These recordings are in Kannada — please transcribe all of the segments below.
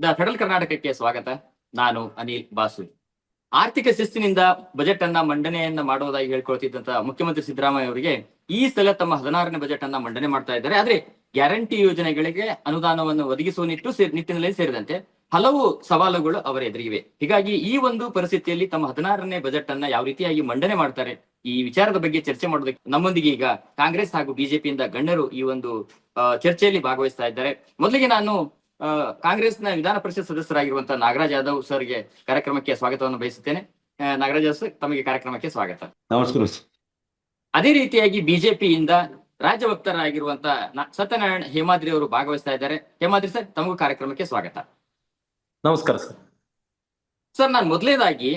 ದ ಫೆಡರಲ್ ಕರ್ನಾಟಕಕ್ಕೆ ಸ್ವಾಗತ. ನಾನು ಅನಿಲ್ ಬಾಸು ಆರ್ಥಿಕ ಶಿಸ್ತಿನಿಂದ ಬಜೆಟ್ ಅನ್ನ ಮಂಡನೆಯನ್ನ ಮಾಡುವುದಾಗಿ ಹೇಳ್ಕೊಳ್ತಿದ್ದಂತ ಮುಖ್ಯಮಂತ್ರಿ ಸಿದ್ದರಾಮಯ್ಯ ಅವರಿಗೆ ಈ ಸಲ ತಮ್ಮ ಹದಿನಾರನೇ ಬಜೆಟ್ ಅನ್ನ ಮಂಡನೆ ಮಾಡ್ತಾ ಇದ್ದಾರೆ. ಆದ್ರೆ ಗ್ಯಾರಂಟಿ ಯೋಜನೆಗಳಿಗೆ ಅನುದಾನವನ್ನು ಒದಗಿಸುವ ನಿಟ್ಟು ನಿಟ್ಟಿನಲ್ಲಿ ಸೇರಿದಂತೆ ಹಲವು ಸವಾಲುಗಳು ಅವರ ಎದುರಿಗಿವೆ ಹೀಗಾಗಿ ಈ ಒಂದು ಪರಿಸ್ಥಿತಿಯಲ್ಲಿ ತಮ್ಮ ಹದಿನಾರನೇ ಬಜೆಟ್ ಅನ್ನ ಯಾವ ರೀತಿಯಾಗಿ ಮಂಡನೆ ಮಾಡ್ತಾರೆ ಈ ವಿಚಾರದ ಬಗ್ಗೆ ಚರ್ಚೆ ಮಾಡೋದಕ್ಕೆ ನಮ್ಮೊಂದಿಗೆ ಈಗ ಕಾಂಗ್ರೆಸ್ ಹಾಗೂ ಬಿಜೆಪಿಯಿಂದ ಗಣ್ಯರು ಈ ಒಂದು ಚರ್ಚೆಯಲ್ಲಿ ಭಾಗವಹಿಸ್ತಾ ಇದ್ದಾರೆ. ಮೊದಲಿಗೆ ನಾನು ಕಾಂಗ್ರೆಸ್ನ ವಿಧಾನ ಪರಿಷತ್ ಸದಸ್ಯರಾಗಿರುವಂತಹ ನಾಗರಾಜ್ ಯಾದವ್ ಸರ್ಗೆ ಕಾರ್ಯಕ್ರಮಕ್ಕೆ ಸ್ವಾಗತವನ್ನು ಬಯಸುತ್ತೇನೆ. ನಾಗರಾಜ್ ಯಾದವ್ ಸರ್ ತಮಗೆ ಕಾರ್ಯಕ್ರಮಕ್ಕೆ ಸ್ವಾಗತ. ನಮಸ್ಕಾರ. ಅದೇ ರೀತಿಯಾಗಿ ಬಿಜೆಪಿಯಿಂದ ರಾಜ್ಯ ವಕ್ತಾರರಾಗಿರುವಂತಹ ಸತ್ಯನಾರಾಯಣ ಹೇಮಾದ್ರಿ ಅವರು ಭಾಗವಹಿಸ್ತಾ ಇದ್ದಾರೆ. ಹೇಮಾದ್ರಿ ಸರ್ ತಮಗೂ ಕಾರ್ಯಕ್ರಮಕ್ಕೆ ಸ್ವಾಗತ. ನಮಸ್ಕಾರ ಸರ್. ಸರ್ ನಾನು ಮೊದಲೇದಾಗಿ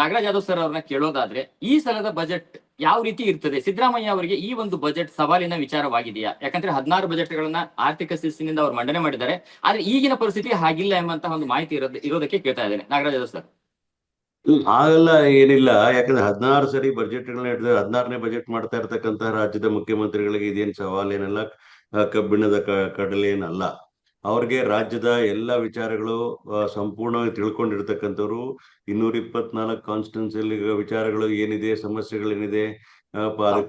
ನಾಗರಾಜ್ ಯಾದವ್ ಸರ್ ಅವ್ರನ್ನ ಕೇಳೋದಾದ್ರೆ ಈ ಸಲದ ಬಜೆಟ್ ಯಾವ ರೀತಿ ಇರ್ತದೆ? ಸಿದ್ದರಾಮಯ್ಯ ಅವರಿಗೆ ಈ ಒಂದು ಬಜೆಟ್ ಸವಾಲಿನ ವಿಚಾರವಾಗಿದೆಯಾ? ಯಾಕಂದ್ರೆ ಹದಿನಾರು ಬಜೆಟ್ಗಳನ್ನ ಆರ್ಥಿಕ ಶಿಸ್ತಿನಿಂದ ಅವರು ಮಂಡನೆ ಮಾಡಿದ್ದಾರೆ. ಆದ್ರೆ ಈಗಿನ ಪರಿಸ್ಥಿತಿ ಹಾಗಿಲ್ಲ ಎಂಬಂತಹ ಒಂದು ಮಾಹಿತಿ ಇರೋದ್- ಇರೋದಕ್ಕೆ ಕೇಳ್ತಾ ಇದ್ದೇನೆ. ನಾಗರಾಜ್ ಸರ್. ಆಗಲ್ಲ ಏನಿಲ್ಲ. ಯಾಕಂದ್ರೆ ಹದಿನಾರು ಸರಿ ಬಜೆಟ್ಗಳನ್ನ ಹಿಡಿದ್ರೆ ಹದಿನಾರನೇ ಬಜೆಟ್ ಮಾಡ್ತಾ ಇರ್ತಕ್ಕಂತಹ ರಾಜ್ಯದ ಮುಖ್ಯಮಂತ್ರಿಗಳಿಗೆ ಇದೇನ್ ಸವಾಲೇನಲ್ಲ? ಕಬ್ಬಿಣದ ಕ- ಕಡಲೆ ಏನಲ್ಲ ಅವ್ರಿಗೆ ರಾಜ್ಯದ ಎಲ್ಲ ವಿಚಾರಗಳು ಸಂಪೂರ್ಣವಾಗಿ ತಿಳ್ಕೊಂಡಿರ್ತಕ್ಕಂಥವ್ರು ಇನ್ನೂರ ಇಪ್ಪತ್ನಾಲ್ಕು ಕಾನ್ಸ್ಟಿಟ್ಯೂನ್ಸಿಯಲ್ಲಿ ವಿಚಾರಗಳು ಏನಿದೆ ಸಮಸ್ಯೆಗಳೇನಿದೆ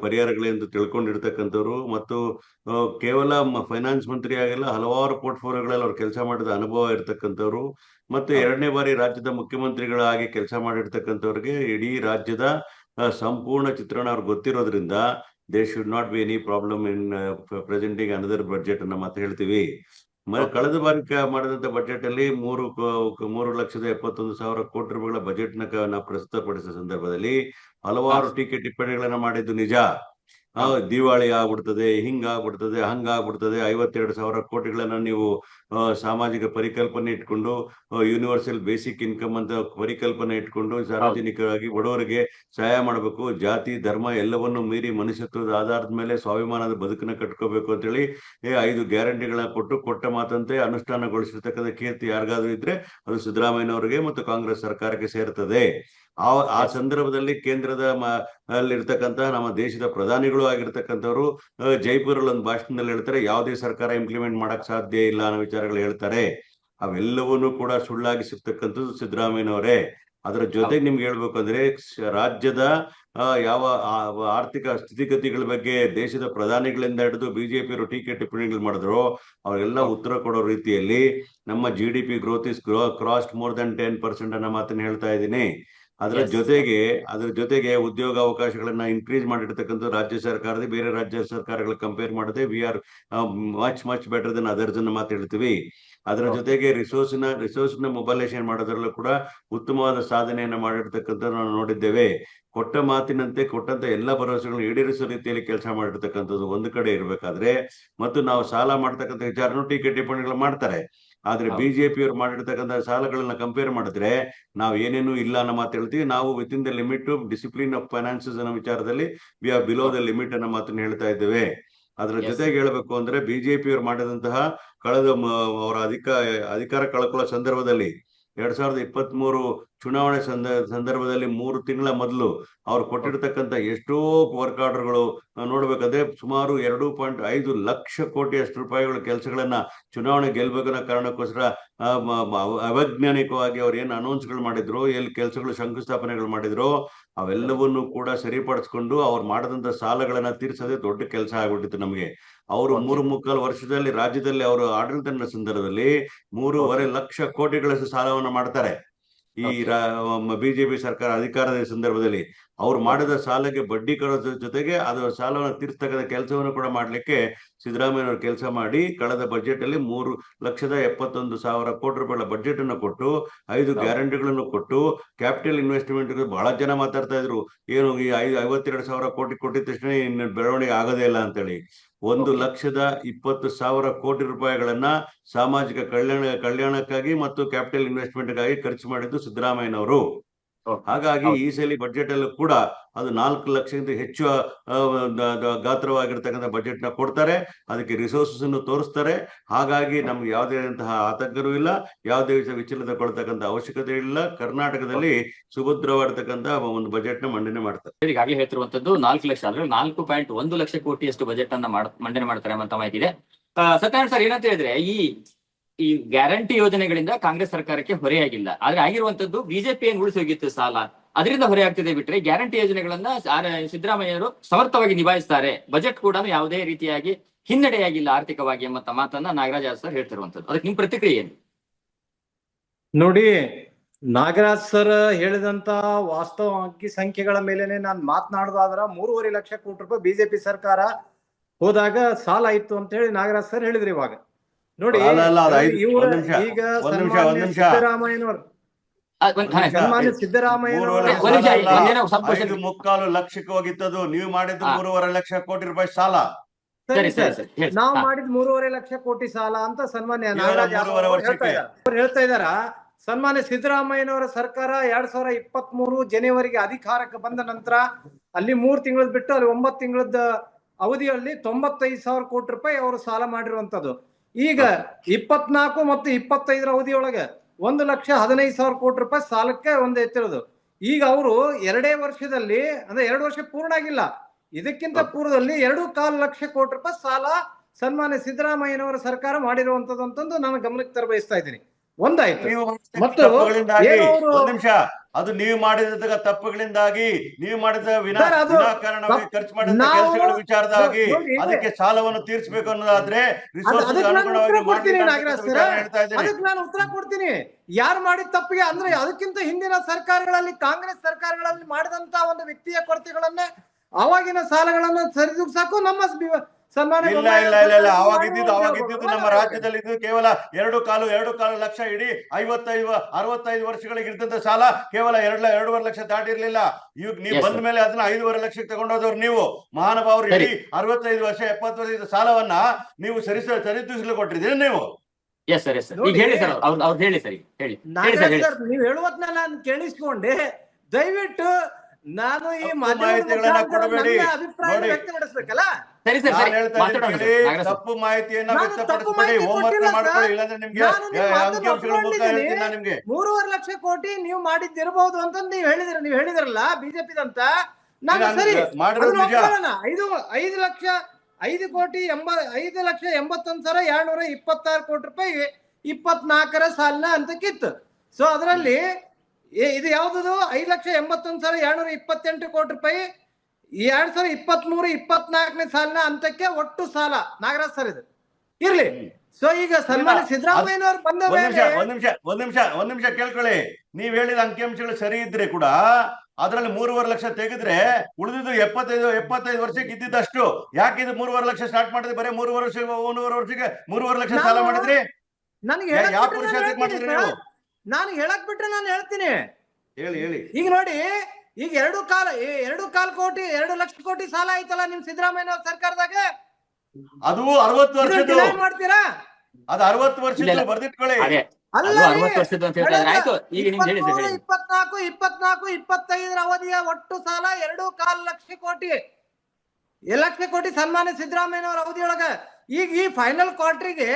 ಪರಿಹಾರಗಳೆಂದು ತಿಳ್ಕೊಂಡಿರ್ತಕ್ಕಂಥವ್ರು ಮತ್ತು ಕೇವಲ ಫೈನಾನ್ಸ್ ಮಂತ್ರಿ ಆಗಿಲ್ಲ ಹಲವಾರು ಪೋರ್ಟ್ಫೋಲಿಯೋಗಳಲ್ಲಿ ಅವ್ರು ಕೆಲಸ ಮಾಡಿದ ಅನುಭವ ಇರತಕ್ಕಂಥವ್ರು ಮತ್ತು ಎರಡನೇ ಬಾರಿ ರಾಜ್ಯದ ಮುಖ್ಯಮಂತ್ರಿಗಳಾಗಿ ಕೆಲಸ ಮಾಡಿರ್ತಕ್ಕಂಥವ್ರಿಗೆ ಇಡೀ ರಾಜ್ಯದ ಸಂಪೂರ್ಣ ಚಿತ್ರಣ ಅವ್ರಿಗೆ ಗೊತ್ತಿರೋದ್ರಿಂದ they should not be any problem in presenting another budget ಅನ್ನ ಮಾತು ಹೇಳ್ತೀವಿ. ಕಳೆದ ಬಾರಿ ಮಾಡಿದಂತ ಬಜೆಟ್ ಅಲ್ಲಿ ಮೂರು ಮೂರು ಲಕ್ಷದ ಎಪ್ಪತ್ತೊಂದು ಸಾವಿರ ಕೋಟಿ ರೂಪಾಯಿಗಳ ಬಜೆಟ್ನ ಪ್ರಸ್ತುತಪಡಿಸಿದ ಸಂದರ್ಭದಲ್ಲಿ ಹಲವಾರು. ಟೀಕೆ ಟಿಪ್ಪಣಿಗಳನ್ನ ಮಾಡಿದ್ದು ನಿಜ. ದಿವಾಳಿ ಆಗ್ಬಿಡ್ತದೆ, ಹಿಂಗ ಆಗ್ಬಿಡ್ತದೆ, ಹಂಗ ಆಗ್ಬಿಡ್ತದೆ. ಐವತ್ತೆರಡು ಸಾವಿರ ಕೋಟಿಗಳನ್ನ ನೀವು ಸಾಮಾಜಿಕ ಪರಿಕಲ್ಪನೆ ಇಟ್ಕೊಂಡು ಯೂನಿವರ್ಸಲ್ ಬೇಸಿಕ್ ಇನ್ಕಮ್ ಅಂತ ಪರಿಕಲ್ಪನೆ ಇಟ್ಕೊಂಡು ಸಾರ್ವಜನಿಕವಾಗಿ ಬಡವರಿಗೆ ಸಹಾಯ ಮಾಡಬೇಕು. ಜಾತಿ, ಧರ್ಮ ಎಲ್ಲವನ್ನು ಮೀರಿ ಮನುಷ್ಯತ್ವದ ಆಧಾರದ ಮೇಲೆ ಸ್ವಾಭಿಮಾನದ ಬದುಕನ್ನ ಕಟ್ಕೋಬೇಕು ಅಂತೇಳಿ ಐದು ಗ್ಯಾರಂಟಿಗಳನ್ನ ಕೊಟ್ಟು, ಕೊಟ್ಟ ಮಾತಂತೆ ಅನುಷ್ಠಾನಗೊಳಿಸಿರ್ತಕ್ಕಂಥ ಕೀರ್ತಿ ಯಾರಿಗಾದ್ರೂ ಇದ್ರೆ ಅದು ಸಿದ್ದರಾಮಯ್ಯನವರಿಗೆ ಮತ್ತು ಕಾಂಗ್ರೆಸ್ ಸರ್ಕಾರಕ್ಕೆ ಸೇರ್ತದೆ. ಆ ಆ ಸಂದರ್ಭದಲ್ಲಿ ಕೇಂದ್ರದ ಅಲ್ಲಿರ್ತಕ್ಕಂತಹ ನಮ್ಮ ದೇಶದ ಪ್ರಧಾನಿಗಳು ಆಗಿರ್ತಕ್ಕಂಥವ್ರು ಆ, ಜೈಪುರಲ್ಲಿ ಒಂದು ಭಾಷಣದಲ್ಲಿ ಹೇಳ್ತಾರೆ ಯಾವುದೇ ಸರ್ಕಾರ ಇಂಪ್ಲಿಮೆಂಟ್ ಮಾಡಕ್ ಸಾಧ್ಯ ಇಲ್ಲ ಅನ್ನೋ ವಿಚಾರಗಳು ಹೇಳ್ತಾರೆ. ಅವೆಲ್ಲವನ್ನೂ ಕೂಡ ಸುಳ್ಳಾಗಿ ಸಿಗ್ತಕ್ಕಂಥದ್ದು ಸಿದ್ದರಾಮಯ್ಯನವರೇ. ಅದರ ಜೊತೆಗೆ ನಿಮ್ಗೆ ಹೇಳ್ಬೇಕಂದ್ರೆ ರಾಜ್ಯದ ಯಾವ ಆರ್ಥಿಕ ಸ್ಥಿತಿಗತಿಗಳ ಬಗ್ಗೆ ದೇಶದ ಪ್ರಧಾನಿಗಳಿಂದ ಹಿಡಿದು ಬಿಜೆಪಿ ಟೀಕೆ ಟಿಪ್ಪಣಿಗಳು ಮಾಡಿದ್ರು ಅವರೆಲ್ಲ ಉತ್ತರ ಕೊಡೋ ರೀತಿಯಲ್ಲಿ ನಮ್ಮ G D P growth is crossed more than ten percent ಅನ್ನೋ ಮಾತನ್ನ ಹೇಳ್ತಾ ಇದ್ದೀನಿ. ಅದರ ಜೊತೆಗೆ ಅದರ ಜೊತೆಗೆ ಉದ್ಯೋಗ ಅವಕಾಶಗಳನ್ನ ಇನ್ಕ್ರೀಸ್ ಮಾಡಿರ್ತಕ್ಕಂಥ ರಾಜ್ಯ ಸರ್ಕಾರದ ಬೇರೆ ರಾಜ್ಯ ಸರ್ಕಾರಗಳ ಕಂಪೇರ್ ಮಾಡದೆ we are much much better than others ಅನ್ನ ಮಾತಾಡ್ತೀವಿ ಅದರ ಜೊತೆಗೆ ರಿಸೋರ್ಸ್ನ ರಿಸೋರ್ಸ್ನ ಮೊಬೈಲೈಸೇಷನ್ ಮಾಡೋದ್ರಲ್ಲೂ ಕೂಡ ಉತ್ತಮವಾದ ಸಾಧನೆಯನ್ನ ಮಾಡಿರ್ತಕ್ಕಂಥ ನಾವು ನೋಡಿದ್ದೇವೆ. ಕೊಟ್ಟ ಮಾತಿನಂತೆ ಕೊಟ್ಟಂತ ಎಲ್ಲ ಭರವಸೆಗಳನ್ನು ಈಡೇರಿಸುವ ರೀತಿಯಲ್ಲಿ ಕೆಲಸ ಮಾಡಿರ್ತಕ್ಕಂಥದ್ದು ಒಂದು ಕಡೆ ಇರಬೇಕಾದ್ರೆ ಮತ್ತು ನಾವು ಸಾಲ ಮಾಡ್ತಕ್ಕಂಥ ವಿಚಾರನೂ ಟೀಕೆ ಟಿಪ್ಪಣಿಗಳು ಮಾಡ್ತಾರೆ. ಆದ್ರೆ. ಬಿಜೆಪಿ ಅವರು ಮಾಡಿರ್ತಕ್ಕಂಥ ಸಾಲಗಳನ್ನ ಕಂಪೇರ್ ಮಾಡಿದ್ರೆ ನಾವು ಏನೇನು ಇಲ್ಲ ಅನ್ನೋ ಮಾತು ಹೇಳ್ತೀವಿ. ನಾವು within the limit discipline of finances ಅನ್ನೋ ವಿಚಾರದಲ್ಲಿ we are below the limit ಅನ್ನೋ ಮಾತನ್ನ ಹೇಳ್ತಾ ಇದ್ದೇವೆ. ಅದರ ಜೊತೆಗೆ ಹೇಳ್ಬೇಕು ಅಂದ್ರೆ ಬಿಜೆಪಿ ಅವರು ಮಾಡಿದಂತಹ ಕಳೆದ ಅವರ ಅಧಿಕ ಅಧಿಕಾರ ಕಳ್ಕೊಳ್ಳೋ ಸಂದರ್ಭದಲ್ಲಿ ಎರಡ್ ಸಾವಿರದ ಇಪ್ಪತ್ತ್ ಮೂರು ಚುನಾವಣೆ ಸಂದ, ಸಂದರ್ಭದಲ್ಲಿ ಮೂರು ತಿಂಗಳ ಮೊದಲು ಅವ್ರು ಕೊಟ್ಟಿರ್ತಕ್ಕಂಥ ಎಷ್ಟೋ ವರ್ಕ್ ಆರ್ಡರ್ಗಳು ನೋಡ್ಬೇಕಾದ್ರೆ ಸುಮಾರು ಎರಡು ಪಾಯಿಂಟ್ ಐದು ಲಕ್ಷ ಕೋಟಿಯಷ್ಟು ರೂಪಾಯಿಗಳ ಕೆಲಸಗಳನ್ನ ಚುನಾವಣೆ ಗೆಲ್ಬೇಕನ್ನೋ ಕಾರಣಕ್ಕೋಸ್ಕರ ಅವೈಜ್ಞಾನಿಕವಾಗಿ ಅವ್ರು ಏನು ಅನೌನ್ಸ್ಗಳು ಮಾಡಿದ್ರು, ಎಲ್ಲಿ ಕೆಲಸಗಳು ಶಂಕುಸ್ಥಾಪನೆಗಳು ಮಾಡಿದ್ರು, ಅವೆಲ್ಲವನ್ನು ಕೂಡ ಸರಿಪಡಿಸ್ಕೊಂಡು ಅವ್ರು ಮಾಡಿದಂಥ ಸಾಲಗಳನ್ನ ತೀರ್ಸೋದೇ ದೊಡ್ಡ ಕೆಲಸ ಆಗ್ಬಿಟ್ಟಿತ್ತು ನಮಗೆ. ಅವರು. ಮೂರು ಮುಕ್ಕಾಲು ವರ್ಷದಲ್ಲಿ ರಾಜ್ಯದಲ್ಲಿ ಅವರು ಆಡಳಿತ ಸಂದರ್ಭದಲ್ಲಿ ಮೂರುವರೆ ಲಕ್ಷ ಕೋಟಿಗಳಷ್ಟು ಸಾಲವನ್ನು ಮಾಡ್ತಾರೆ. ಈ. ಬಿಜೆಪಿ ಸರ್ಕಾರ ಅಧಿಕಾರದ ಸಂದರ್ಭದಲ್ಲಿ ಅವ್ರು ಮಾಡಿದ ಸಾಲಕ್ಕೆ ಬಡ್ಡಿ ಕಟ್ಟೋದ್ರ ಜೊತೆಗೆ ಅದು ಸಾಲವನ್ನು ತೀರ್ಸ್ತಕ್ಕಂಥ ಕೆಲಸವನ್ನು ಕೂಡ ಮಾಡ್ಲಿಕ್ಕೆ ಸಿದ್ದರಾಮಯ್ಯನವರು ಕೆಲಸ ಮಾಡಿ ಕಳೆದ ಬಜೆಟ್ ಅಲ್ಲಿ ಮೂರು ಲಕ್ಷದ ಎಪ್ಪತ್ತೊಂದು ಸಾವಿರ ಕೋಟಿ ರೂಪಾಯಿಗಳ ಬಜೆಟ್ ಅನ್ನು ಕೊಟ್ಟು ಐದು ಗ್ಯಾರಂಟಿಗಳನ್ನು ಕೊಟ್ಟು ಕ್ಯಾಪಿಟಲ್ ಇನ್ವೆಸ್ಟ್ಮೆಂಟ್ ಬಹಳ ಜನ ಮಾತಾಡ್ತಾ ಇದ್ರು. ಏನು ಈ ಐದು ಐವತ್ತೆರಡು ಸಾವಿರ ಕೋಟಿ ಕೊಟ್ಟಿದ ತಕ್ಷಣ ಇನ್ನು ಬೆಳವಣಿಗೆ ಆಗೋದೇ ಇಲ್ಲ ಅಂತೇಳಿ. ಒಂದು. ಲಕ್ಷದ ಇಪ್ಪತ್ತು ಸಾವಿರ ಕೋಟಿ ರೂಪಾಯಿಗಳನ್ನ ಸಾಮಾಜಿಕ ಕಲ್ಯಾಣ ಕಲ್ಯಾಣಕ್ಕಾಗಿ ಮತ್ತು ಕ್ಯಾಪಿಟಲ್ ಇನ್ವೆಸ್ಟ್ಮೆಂಟ್ಗಾಗಿ ಖರ್ಚು ಮಾಡಿದ್ದು ಸಿದ್ದರಾಮಯ್ಯನವರು. ಹಾಗಾಗಿ. ಈ ಸಲ ಬಜೆಟ್ ಅಲ್ಲೂ ಕೂಡ ಅದು ನಾಲ್ಕು ಲಕ್ಷಕ್ಕಿಂತ ಹೆಚ್ಚು ಗಾತ್ರವಾಗಿರ್ತಕ್ಕಂಥ ಬಜೆಟ್ನ ಕೊಡ್ತಾರೆ. ಅದಕ್ಕೆ ರಿಸೋರ್ಸಸ್ ಅನ್ನು ತೋರಿಸ್ತಾರೆ. ಹಾಗಾಗಿ ನಮ್ಗೆ ಯಾವುದೇ ಅಂತಹ ಆತಂಕನೂ ಇಲ್ಲ. ಯಾವುದೇ ವಿಷಯ ವಿಚಲಿತಗೊಳ್ತಕ್ಕಂಥ ಅವಶ್ಯಕತೆ ಇಲ್ಲ. ಕರ್ನಾಟಕದಲ್ಲಿ ಸುಭದ್ರವಾಗಿರ್ತಕ್ಕಂಥ ಒಂದು ಬಜೆಟ್ನ ಮಂಡನೆ ಮಾಡ್ತಾರೆ. ಈಗಾಗಲೇ ಹೇಳ್ತಿರುವಂತದ್ದು ನಾಲ್ಕು ಲಕ್ಷ ಅಂದ್ರೆ ನಾಲ್ಕು ಪಾಯಿಂಟ್ ಒಂದು ಲಕ್ಷ ಕೋಟಿಯಷ್ಟು ಬಜೆಟ್ ಅನ್ನ ಮಂಡನೆ ಮಾಡ್ತಾರೆ ಅಂತ ಮಾಹಿತಿ ಇದೆ. ಸತ್ಯನಾರಾಯಣ ಸರ್ ಏನಂತ ಹೇಳಿದ್ರೆ ಈ ಈ ಗ್ಯಾರಂಟಿ ಯೋಜನೆಗಳಿಂದ ಕಾಂಗ್ರೆಸ್ ಸರ್ಕಾರಕ್ಕೆ ಹೊರೆಯಾಗಿಲ್ಲ ಆದ್ರೆ ಆಗಿರುವಂತದ್ದು ಬಿಜೆಪಿಯನ್ನು ಉಳಿಸಿ ಹೋಗಿತ್ತು ಸಾಲ? ಅದರಿಂದ ಹೊರೆ ಆಗ್ತಿದೆ ಬಿಟ್ರೆ ಗ್ಯಾರಂಟಿ ಯೋಜನೆಗಳನ್ನ ಸಿದ್ದರಾಮಯ್ಯ ಸಿದ್ದರಾಮಯ್ಯರು ಸಮರ್ಥವಾಗಿ ನಿಭಾಯಿಸ್ತಾರೆ. ಬಜೆಟ್ ಕೂಡ ಯಾವುದೇ ರೀತಿಯಾಗಿ ಹಿನ್ನಡೆಯಾಗಿಲ್ಲ ಆರ್ಥಿಕವಾಗಿ ಎಂಬಂತ ಮಾತನ್ನ ನಾಗರಾಜ್ ಸರ್ ಹೇಳ್ತಿರುವಂತದ್ದು ಅದಕ್ಕೆ ನಿಮ್ ಪ್ರತಿಕ್ರಿಯೆ ಏನು? ನೋಡಿ, ನಾಗರಾಜ್ ಸರ್ ಹೇಳಿದಂತ ವಾಸ್ತವ ಅಂಕಿ ಸಂಖ್ಯೆಗಳ ಮೇಲೆನೆ ನಾನು ಮಾತನಾಡೋದಾದ್ರ ಮೂರುವರೆ ಲಕ್ಷ ಕೋಟಿ ರೂಪಾಯಿ ಬಿಜೆಪಿ ಸರ್ಕಾರ ಹೋದಾಗ ಸಾಲ ಇತ್ತು ಅಂತ ಹೇಳಿ ನಾಗರಾಜ್ ಸರ್ ಹೇಳಿದ್ರಿ ಇವಾಗ. ನೋಡಿ ಈಗ. ಸಿದ್ದರಾಮಯ್ಯನವರು. ಮುಕ್ಕಾಲು ಲಕ್ಷಕ್ಕೆ ಹೋಗಿತ್ತದು ನೀವು ಮಾಡಿದ್ದು. ಮೂರುವರೆ ಲಕ್ಷ ಕೋಟಿ ರೂಪಾಯಿ ಸಾಲ. ನಾವು. ಮಾಡಿದ ಮೂರುವರೆ ಲಕ್ಷ ಕೋಟಿ ಸಾಲ ಅಂತ ಸನ್ಮಾನ್ಯ ನಾಗರಾಜ್ ಅವ್ರು ಹೇಳ್ತಾ ಇದಾರ ಸನ್ಮಾನ್ಯ ಸಿದ್ದರಾಮಯ್ಯನವರ ಸರ್ಕಾರ ಎರಡ್ ಸಾವಿರ ಇಪ್ಪತ್ತ್ ಮೂರು ಜನವರಿಗೆ ಅಧಿಕಾರಕ್ಕೆ ಬಂದ ನಂತರ ಅಲ್ಲಿ ಮೂರ್ ತಿಂಗಳದ್ ಬಿಟ್ಟು ಅಲ್ಲಿ ಒಂಬತ್ ತಿಂಗಳದ ಅವಧಿಯಲ್ಲಿ ತೊಂಬತ್ತೈದು ಸಾವಿರ ಕೋಟಿ ರೂಪಾಯಿ ಅವರು ಸಾಲ ಮಾಡಿರುವಂತದ್ದು. ಈಗ ಇಪ್ಪತ್ನಾಲ್ಕು ಮತ್ತು ಇಪ್ಪತ್ತೈದರ ಅವಧಿಯೊಳಗೆ ಒಂದು ಲಕ್ಷ ಹದಿನೈದು ಸಾವಿರ ಕೋಟಿ ರೂಪಾಯಿ ಸಾಲಕ್ಕೆ ಒಂದು ಎತ್ತಿರೋದು. ಈಗ ಅವರು ಎರಡೇ ವರ್ಷದಲ್ಲಿ ಅಂದ್ರೆ ಎರಡು ವರ್ಷ ಪೂರ್ಣ ಆಗಿಲ್ಲ. ಇದಕ್ಕಿಂತ ಪೂರ್ವದಲ್ಲಿ ಎರಡು ಕಾಲು ಲಕ್ಷ ಕೋಟಿ ರೂಪಾಯಿ ಸಾಲ ಸನ್ಮಾನ್ಯ ಸಿದ್ದರಾಮಯ್ಯನವರ ಸರ್ಕಾರ ಮಾಡಿರುವಂತದ್ದು ಅಂತಂದು ನಾನು ಗಮನಕ್ಕೆ ತರಬಯಸ್ತಾ ಇದ್ದೀನಿ. ಒಂದಾಯ್ತು. ಮತ್ತು ಅದು ನೀವು ಮಾಡಿದ ತಪ್ಪುಗಳಿಂದಾಗಿ ನೀವು ಮಾಡಿದ ವಿನಾಕಾರಣವಾಗಿ ಖರ್ಚು ಮಾಡಿದ ಕೆಲಸಗಳ ವಿಚಾರದಾಗಿ ಅದಕ್ಕೆ ಸಾಲವನ್ನು ತೀರಿಸಬೇಕು ಅನ್ನೋದಾದ್ರೆ ನಾನು ಉತ್ತರ ಕೊಡ್ತೀನಿ ಯಾರು ಮಾಡಿದ ತಪ್ಪಿಗೆ ಅಂದ್ರೆ ಅದಕ್ಕಿಂತ ಹಿಂದಿನ ಸರ್ಕಾರಗಳಲ್ಲಿ ಕಾಂಗ್ರೆಸ್ ಸರ್ಕಾರಗಳಲ್ಲಿ ಮಾಡಿದಂತ ಒಂದು ವ್ಯಕ್ತಿಯ ಕೊರತೆಗಳನ್ನ ಅವಾಗಿನ ಸಾಲಗಳನ್ನ ಸರಿದೂಗ್ಸಕ್ಕೂ ನಮ್ಮ ಸನ್ಮಾನ್ಯ ಇಲ್ಲ ಇಲ್ಲ ಇಲ್ಲ ಇಲ್ಲ. ಅವಾಗ ಇದ್ದಿದ್ದು ಅವಾಗ ಇದ್ದಿದ್ದು ನಮ್ಮ. ರಾಜ್ಯದಲ್ಲಿ ಇದ್ದು ಕೇವಲ ಎರಡು ಕಾಲು ಎರಡು ಕಾಲು ಲಕ್ಷ ಇಡೀ ಐವತ್ತೈದು ಅರವತ್ತೈದು ವರ್ಷಗಳಿಗೆ ಇದ್ದಂತ ಸಾಲ ಕೇವಲ ಎರಡು ಎರಡೂವರೆ ಲಕ್ಷ ದಾಟಿರ್ಲಿಲ್ಲ. ಇವಾಗ ನೀವು ಬಂದ. ಮೇಲೆ ಅದನ್ನ ಐದೂವರೆ ಲಕ್ಷಕ್ಕೆ ತಗೊಂಡೋದವ್ರು ನೀವು. ಮಹಾನುಭಾವರು ಇಡಿ ಇಡೀ ಅರವತ್ತೈದು ವರ್ಷ ಎಪ್ಪತ್ತು ವರ್ಷದ ಸಾಲವನ್ನ ನೀವು ಸರಿ ಸರಿದೂಸಲು ಕೊಟ್ಟಿದ್ದೀರಿ ನೀವು. ಎಸ್ ಸರ್ ಎಸ್ ಈಗ ಹೇಳಿ ಸರ್ ಅವ್ರು ಅವ್ರು ಹೇಳಿ ಸರಿ ಹೇಳಿ. ಹೇಳಿ ಸರ್ ನಾಗರಾಜ್ ಹೇಳಿ ಸರ್ ನೀವು ಹೇಳುವತ್ನ ನಾನು ಕೇಳಿಸ್ಕೊಂಡೆ. ದಯವಿಟ್ಟು ನಾನು ಈ ಮಾಧ್ಯಮ ಅಭಿಪ್ರಾಯ. ವ್ಯಕ್ತಪಡಿಸ್ಬೇಕಲ್ಲ? ಸರಿ ಸರ್ ನಾನು ಸರಿ. ಮಾತಾಡೋಣ ತಪ್ಪು ಮಾಹಿತಿಯನ್ನ ವ್ಯಕ್ತಪಡಿಸಬೇಡಿ. ಮಾಹಿತಿ ಹೋಮ್ವರ್ಕ್ ಮಾಡ್ಕೊಳ್ಳಿ ಸರ್. ಇಲ್ಲಾಂದ್ರೆ ನಿಮ್ಗೆ ನಾನು ನಿಮ್ಮ ಯಾ- ಅಂಕಿಅಂಶಗಳ ಮೂಲಕ ಹೇಳ್ತೀನಿ ನಾನು ನಿಮ್ಗೆ? ಮೂರುವರೆ ಲಕ್ಷ ಕೋಟಿ ನೀವು ಮಾಡಿದ್ದಿರಬಹುದು ಅಂತ ನೀವು ಹೇಳಿದ್ರ ನೀವು ಹೇಳಿದ್ರಲ್ಲ ಬಿಜೆಪಿದಂತ. ನಾನು ನಾನು ಸರಿ. ಐದು ಐದು ಲಕ್ಷ ಐದು ಕೋಟಿ ಎಂಬ ಐದು ಲಕ್ಷ ಎಂಬತ್ತೊಂದು ಸಾವಿರ ಎರಡ್ನೂರ ಇಪ್ಪತ್ತಾರು ಕೋಟಿ ರೂಪಾಯಿ ಇಪ್ಪತ್ನಾಲ್ಕರ ಸಾಲಿನ ಹಂತಕ್ಕಿತ್ತು. ಸೊ ಅದರಲ್ಲಿ ಇದು ಯಾವ್ದು ಐದು ಲಕ್ಷ ಎಂಬತ್ತೊಂದು ಸಾವಿರ ಎರಡ್ನೂರ ಇಪ್ಪತ್ತೆಂಟು ಕೋಟಿ ರೂಪಾಯಿ ಎರಡ್ ಸಾವಿರ ಇಪ್ಪತ್ತ್ ಮೂರು ಇಪ್ಪತ್ನಾಲ್ಕನೇ ಸಾಲಿನ ಅಂತಕ್ಕೆ ಒಟ್ಟು ಸಾಲ. ನಾಗರಾಜ್ ಸರ್ ಇದು. ಇರ್ಲಿ. ಸೊ ಈಗ ಸನ್ಮಾನ ಸಿದ್ದರಾಮಯ್ಯನವರು ಬಂದ ಒಂದ್ ನಿಮಿಷ ಒಂದ್ ನಿಮಿಷ ಒಂದ್ ನಿಮಿಷ ಒಂದ್ ನಿಮಿಷ ಕೇಳ್ಕೊಳ್ಳಿ. ನೀವ್ ಹೇಳಿದ ಅಂಕಿಅಂಶಗಳು ಸರಿ ಇದ್ರೆ ಕೂಡ ಅದ್ರಲ್ಲಿ ಮೂರುವರೆ ಲಕ್ಷ ತೆಗೆದ್ರೆ ಉಳಿದಿದ್ದು ಎಪ್ಪತ್ತೈದು ಎಪ್ಪತ್ತೈದು ವರ್ಷಕ್ಕೆ ಇದ್ದಿದ್ದಷ್ಟು. ಯಾಕೆ ಇದು ಮೂರುವರೆ ಲಕ್ಷ ಸ್ಟಾರ್ಟ್ ಮಾಡಿದ್ರೆ ಬರೀ ಮೂರುವರೆ ವರ್ಷ ಒಂದೂವರೆ ವರ್ಷಕ್ಕೆ ಮೂರುವರೆ ಲಕ್ಷ ಸಾಲ ಮಾಡಿದ್ರಿ? ನನಗೆ ಯಾವ ಪುರುಷ ಮಾಡಿದ್ರಿ ನೀವು? ನಾನು ಹೇಳಕ್ ಬಿಟ್ರೆ ನಾನು ಹೇಳ್ತೀನಿ. ಹೇಳಿ ಹೇಳಿ. ಈಗ ನೋಡಿ ಈಗ ಎರಡು ಕಾಲ ಎರಡು ಕಾಲ್ ಕೋಟಿ ಎರಡು ಲಕ್ಷ ಕೋಟಿ ಸಾಲ ಆಯ್ತಲ್ಲ ನಿಮ್ ಸಿದ್ದರಾಮಯ್ಯ ಸರ್ಕಾರದಾಗ? ಅದು ಅರವತ್ತು ವರ್ಷ ಮಾಡ್ತೀರಾ? ಅದು ಅರವತ್ತು ವರ್ಷ. ಬರ್ದಿಟ್ಕೊಳ್ಳಿ. ಇಪ್ಪತ್ನಾಲ್ಕು ಇಪ್ಪತ್ನಾಲ್ಕು ಇಪ್ಪತ್ತೈದರ ಅವಧಿಯ ಒಟ್ಟು ಸಾಲ ಎರಡು ಕಾಲ್ ಲಕ್ಷ ಕೋಟಿ. ಲಕ್ಷ ಕೋಟಿ ಸನ್ಮಾನ್ಯ ಸಿದ್ದರಾಮಯ್ಯನವರ ಅವಧಿಯೊಳಗ. ಈಗ ಈ ಫೈನಲ್ ಕ್ವಾರ್ಟರ್ಗೆ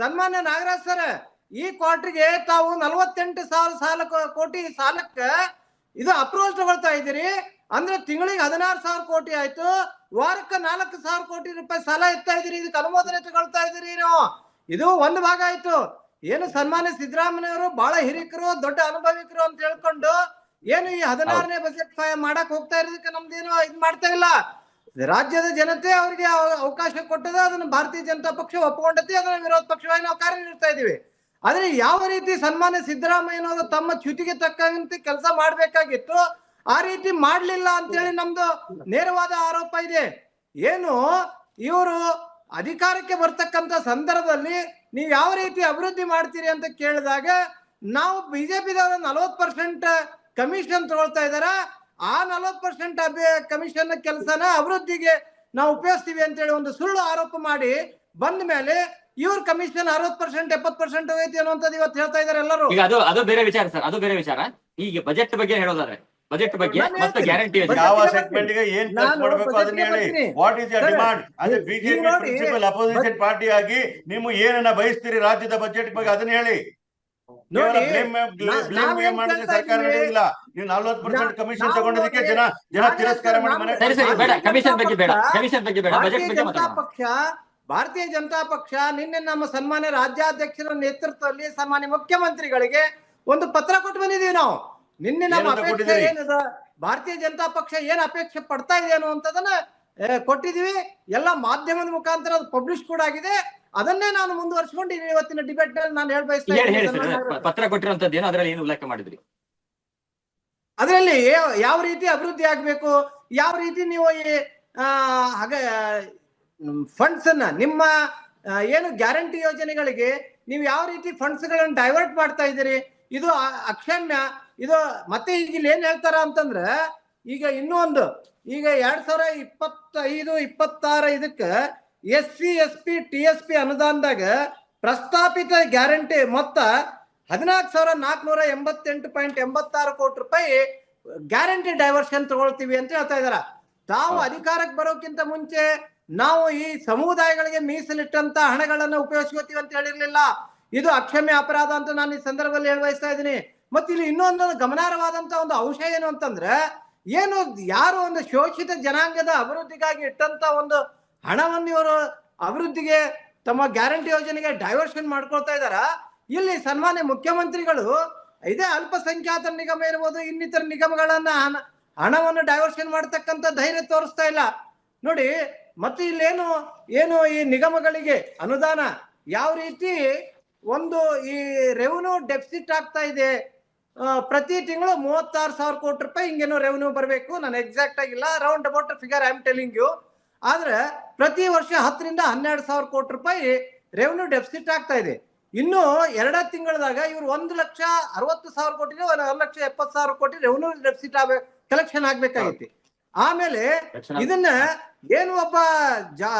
ಸನ್ಮಾನ್ಯ ನಾಗರಾಜ್ ಸರ್ ಈ ಕ್ವಾರ್ಟರ್ಗೆ ತಾವು ನಲವತ್ತೆಂಟು ಸಾವಿರ ಸಾಲ ಕೋಟಿ ಸಾಲಕ್ಕ ಇದು ಅಪ್ರೂವಲ್ ತಗೊಳ್ತಾ ಇದ್ದೀರಿ. ಅಂದ್ರೆ ತಿಂಗಳಿಗೆ ಹದಿನಾರು ಸಾವಿರ ಕೋಟಿ ಆಯ್ತು. ವಾರಕ್ಕೆ ನಾಲ್ಕು ಸಾವಿರ ಕೋಟಿ ರೂಪಾಯಿ ಸಾಲ ಎತ್ತಾ ಇದ್ದೀರಿ. ಇದಕ್ಕೆ ಅನುಮೋದನೆ ತಗೊಳ್ತಾ ಇದ್ದೀರಿ ನೀವು. ಇದು ಒಂದು ಭಾಗ ಆಯ್ತು. ಏನು ಸನ್ಮಾನ್ಯ ಸಿದ್ದರಾಮಯ್ಯವರು ಬಹಳ ಹಿರಿಕರು ದೊಡ್ಡ ಅನುಭವಿಕರು ಅಂತ ಹೇಳ್ಕೊಂಡು ಏನು ಈ ಹದಿನಾರನೇ ಬಜೆಟ್ ಮಾಡಕ್ ಹೋಗ್ತಾ ಇರೋದಕ್ಕೆ ನಮ್ದೇನು ಇದು ಮಾಡ್ತಾ ಇಲ್ಲ. ರಾಜ್ಯದ ಜನತೆ ಅವರಿಗೆ ಅವ- ಅವಕಾಶ ಕೊಟ್ಟದ ಅದನ್ನ ಭಾರತೀಯ ಜನತಾ ಪಕ್ಷ ಒಪ್ಪಿಕೊಂಡತಿ ಅದನ್ನ ವಿರೋಧ ಪಕ್ಷವಾಗಿ ನಾವು ಕಾರ್ಯನಿರ್ತಾ ಇದೀವಿ ಆದ್ರೆ ಯಾವ ರೀತಿ ಸನ್ಮಾನ್ಯ ಸಿದ್ದರಾಮಯ್ಯನವರು ತಮ್ಮ ಚ್ಯುತಿಗೆ ತಕ್ಕಂತೆ ಕೆಲಸ ಮಾಡ್ಬೇಕಾಗಿತ್ತು ಆ ರೀತಿ ಮಾಡ್ಲಿಲ್ಲ ಅಂತೇಳಿ ನಮ್ದು ನೇರವಾದ ಆರೋಪ ಇದೆ. ಏನು? ಇವರು ಅಧಿಕಾರಕ್ಕೆ ಬರ್ತಕ್ಕಂತ ಸಂದರ್ಭದಲ್ಲಿ ನೀವು ಯಾವ ರೀತಿ ಅಭಿವೃದ್ಧಿ ಮಾಡ್ತೀರಿ ಅಂತ ಕೇಳಿದಾಗ ನಾವು ಬಿಜೆಪಿದವರು ನಲವತ್ ಪರ್ಸೆಂಟ್ ಕಮಿಷನ್ ತಗೊಳ್ತಾ ಇದಾರ. ಆ ನಲವತ್ ಪರ್ಸೆಂಟ್ ಕಮಿಷನ್ ಕೆಲಸನ ಅಭಿವೃದ್ಧಿಗೆ ನಾವು ಉಪಯೋಗಿಸ್ತೀವಿ ಅಂತೇಳಿ ಒಂದು ಸುಳ್ಳು ಆರೋಪ ಮಾಡಿ ಬಂದ ಮೇಲೆ ಇವ್ರ ಕಮಿಷನ್ ಅರವತ್ ಪರ್ಸೆಂಟ್ ಎಪ್ಪತ್ ಪರ್ಸೆಂಟ್ ಹೋಗೈತಿ ಅನ್ನುವಂಥದ್ದು ಇವತ್ತು ಹೇಳ್ತಾ ಇದಾರೆ ಎಲ್ಲರೂ. ಈಗ ಅದು ಅದು ಬೇರೆ ವಿಚಾರ ಸರ್ ಅದು ಬೇರೆ ವಿಚಾರ. ಈಗ ಬಜೆಟ್ ಬಗ್ಗೆ ಹೇಳೋದಾದ್ರೆ ಬಜೆಟ್ ಬಗ್ಗೆ ಮತ್ತೆ ಗ್ಯಾರಂಟಿ ಯಾವ. ಸೆಗ್ಮೆಂಟ್ಗೆ ಏನ್ ಖರ್ಚು ಮಾಡಬೇಕು ಅದನ್ನ ಹೇಳಿ. ವಾಟ್ ಇಸ್ ಯರ್ ಡಿಮಾಂಡ್ ಅದೇ ಬಿಜೆಪಿ ಪ್ರಿನ್ಸಿಪಲ್ ಅಪೋಸಿಷನ್ ಪಾರ್ಟಿ ಆಗಿ ನೀವು ಏನನ್ನ ಬಯಸ್ತೀರಿ ರಾಜ್ಯದ ಬಜೆಟ್ ಬಗ್ಗೆ ಅದನ್ನ ಹೇಳಿ. ಸರ್ಕಾರ? ನಡೆಯುವುದಿಲ್ಲ ನೀವು ನಲ್ವತ್ತು ಪರ್ಸೆಂಟ್ ಕಮಿಷನ್ ತಗೊಂಡೋದಿಕ್ಕೆ ತಗೊಂಡಿದ್ದಕ್ಕೆ ಜನ ಜನ ತಿರಸ್ಕಾರ ಮಾಡಿ ಮನೆ ಸರಿ ಸರಿ ಬೇಡ. ಕಮಿಷನ್ ಬಗ್ಗೆ ಬೇಡ. ಜನತಾ ಕಮಿಷನ್ ಬಗ್ಗೆ ಬೇಡ. ಬಜೆಟ್ ಬಗ್ಗೆ ಮಾತಾಡೋಣ. ಪಕ್ಷ ಭಾರತೀಯ ಜನತಾ ಪಕ್ಷ ನಿನ್ನೆ ನಮ್ಮ ಸನ್ಮಾನ್ಯ ರಾಜ್ಯಾಧ್ಯಕ್ಷರ ನೇತೃತ್ವದಲ್ಲಿ ಸನ್ಮಾನ್ಯ ಮುಖ್ಯಮಂತ್ರಿಗಳಿಗೆ ಒಂದು ಪತ್ರ ಕೊಟ್ಟು ಬಂದಿದೀವಿ ನಾವು. ನಿನ್ನೆ ನಮ್ಮ ಅಪೇಕ್ಷೆ ಏನದ? ಭಾರತೀಯ ಜನತಾ ಪಕ್ಷ ಏನ್ ಅಪೇಕ್ಷೆ ಪಡ್ತಾ ಇದೆ ಅನ್ನುವಂಥದ್ದನ್ನ ಕೊಟ್ಟಿದೀವಿ ಎಲ್ಲ ಮಾಧ್ಯಮದ ಮುಖಾಂತರ ಅದು ಪಬ್ಲಿಷ್ ಕೂಡ ಆಗಿದೆ. ಅದನ್ನೇ ನಾನು ಮುಂದುವರಿಸಿಕೊಂಡು ಇವತ್ತಿನ ಡಿಬೇಟ್ನಲ್ಲಿ ನಾನು ಹೇಳ ಬಯಸ್ತಾ ಹೇಳಿ ಹೇಳಿ ಇದ್ದೀನಿ ಸರ್ ಸನ್ಮಾನ್ಯ ಪತ್ರ ಕೊಟ್ಟಿರುವಂತದ್ದು ಏನು? ಅದರಲ್ಲಿ ಏನು ಉಲ್ಲೇಖ ಮಾಡಿದ್ರಿ? ಅದರಲ್ಲಿ ಯಾವ- ರೀತಿ ಅಭಿವೃದ್ಧಿ ಆಗ್ಬೇಕು? ಯಾವ ರೀತಿ ನೀವು ಈ ಆ, ಹಾಗ ಫಂಡ್ಸ್ ಅನ್ನ ನಿಮ್ಮ ಏನು ಗ್ಯಾರಂಟಿ ಯೋಜನೆಗಳಿಗೆ ನೀವು ಯಾವ ರೀತಿ ಫಂಡ್ಸ್ಗಳನ್ನು ಡೈವರ್ಟ್ ಮಾಡ್ತಾ ಇದ್ದೀರಿ? ಇದು ಅಕ್ಷಮ್ಯ ಇದು ಮತ್ತೆ ಈಗ ಇಲ್ಲಿ ಏನ್ ಹೇಳ್ತಾರ ಅಂತಂದ್ರೆ ಈಗ ಇನ್ನೂ ಒಂದು ಈಗ ಎರಡ್ ಸಾವಿರ ಇಪ್ಪತ್ತೈದು ಇಪ್ಪತ್ತಾರ ಇದಕ್ಕ S C S P T S P ಅನುದಾನದಾಗ ಪ್ರಸ್ತಾಪಿತ ಗ್ಯಾರಂಟಿ ಮೊತ್ತ ಹದಿನಾಲ್ಕು ಸಾವಿರ ನಾಲ್ಕುನೂರ ಎಂಬತ್ತೆಂಟು ಪಾಯಿಂಟ್ ಎಂಬತ್ತಾರು ಕೋಟಿ ರೂಪಾಯಿ ಗ್ಯಾರಂಟಿ ಡೈವರ್ಷನ್ ತಗೊಳ್ತೀವಿ ಅಂತ ಹೇಳ್ತಾ ಇದಾರ. ತಾವು ಅಧಿಕಾರಕ್ಕೆ ಬರೋಕ್ಕಿಂತ ಮುಂಚೆ ನಾವು ಈ ಸಮುದಾಯಗಳಿಗೆ ಮೀಸಲಿಟ್ಟಂತ ಹಣಗಳನ್ನು ಉಪಯೋಗಿಸ್ಕೋತೀವಿ ಅಂತ ಹೇಳಿರ್ಲಿಲ್ಲ. ಇದು ಅಕ್ಷಮ್ಯ ಅಪರಾಧ ಅಂತ ನಾನು ಈ ಸಂದರ್ಭದಲ್ಲಿ ಹೇಳ ಬಯಸ್ತಾ ಇದ್ದೀನಿ. ಮತ್ತೆ ಇಲ್ಲಿ ಇನ್ನೊಂದು ಗಮನಾರ್ಹವಾದಂತ ಒಂದು ಅಂಶ ಏನು ಅಂತಂದ್ರೆ, ಏನು ಯಾರು ಒಂದು ಶೋಷಿತ ಜನಾಂಗದ ಅಭಿವೃದ್ಧಿಗಾಗಿ ಇಟ್ಟಂತ ಒಂದು ಹಣವನ್ನು ಇವರು ಅಭಿವೃದ್ಧಿಗೆ, ತಮ್ಮ ಗ್ಯಾರಂಟಿ ಯೋಜನೆಗೆ ಡೈವರ್ಷನ್ ಮಾಡ್ಕೊಳ್ತಾ ಇದಾರ ಇಲ್ಲಿ ಸನ್ಮಾನ್ಯ ಮುಖ್ಯಮಂತ್ರಿಗಳು ಇದೇ ಅಲ್ಪಸಂಖ್ಯಾತರ ನಿಗಮ ಇರ್ಬೋದು, ಇನ್ನಿತರ ನಿಗಮಗಳನ್ನ ಹಣವನ್ನು ಡೈವರ್ಷನ್ ಮಾಡ್ತಕ್ಕಂಥ ಧೈರ್ಯ ತೋರಿಸ್ತಾ ಇಲ್ಲ. ನೋಡಿ ಮತ್ತೆ ಇಲ್ಲೇನು ಏನು ಈ ನಿಗಮಗಳಿಗೆ ಅನುದಾನ? ಯಾವ ರೀತಿ ಒಂದು ಈ ರೆವಿನ್ಯೂ ಡೆಫಿಸಿಟ್ ಆಗ್ತಾ ಇದೆ? ಪ್ರತಿ ತಿಂಗಳು ಮೂವತ್ತಾರು ಸಾವಿರ ಕೋಟಿ ರೂಪಾಯಿ ಹಿಂಗೇನೋ ರೆವೆನ್ಯೂ ಬರಬೇಕು. ನಾನು ಎಕ್ಸಾಕ್ಟ್ ಆಗಿಲ್ಲ round about figure I am telling you ಆದ್ರೆ ಪ್ರತಿ ವರ್ಷ ಹತ್ತರಿಂದ ಹನ್ನೆರಡು ಸಾವಿರ ಕೋಟಿ ರೂಪಾಯಿ ರೆವೆನ್ಯೂ ಡೆಫಿಸಿಟ್ ಆಗ್ತಾ ಇದೆ. ಇನ್ನು ಎರಡ ತಿಂಗಳದಾಗ ಇವ್ರು ಒಂದು ಲಕ್ಷ ಅರವತ್ತು ಸಾವಿರ ಕೋಟಿ ಒಂದು ಲಕ್ಷ ಎಪ್ಪತ್ತು ಸಾವಿರ ಕೋಟಿ ರೆವೆನ್ಯೂ ಡೆಫಿಸಿಟ್ ಆಗ್ಬೇಕು ಕಲೆಕ್ಷನ್ ಆಗ್ಬೇಕಾಗೈತಿ. ಆಮೇಲೆ ಇದನ್ನ ಏನು ಒಬ್ಬ ಜಾ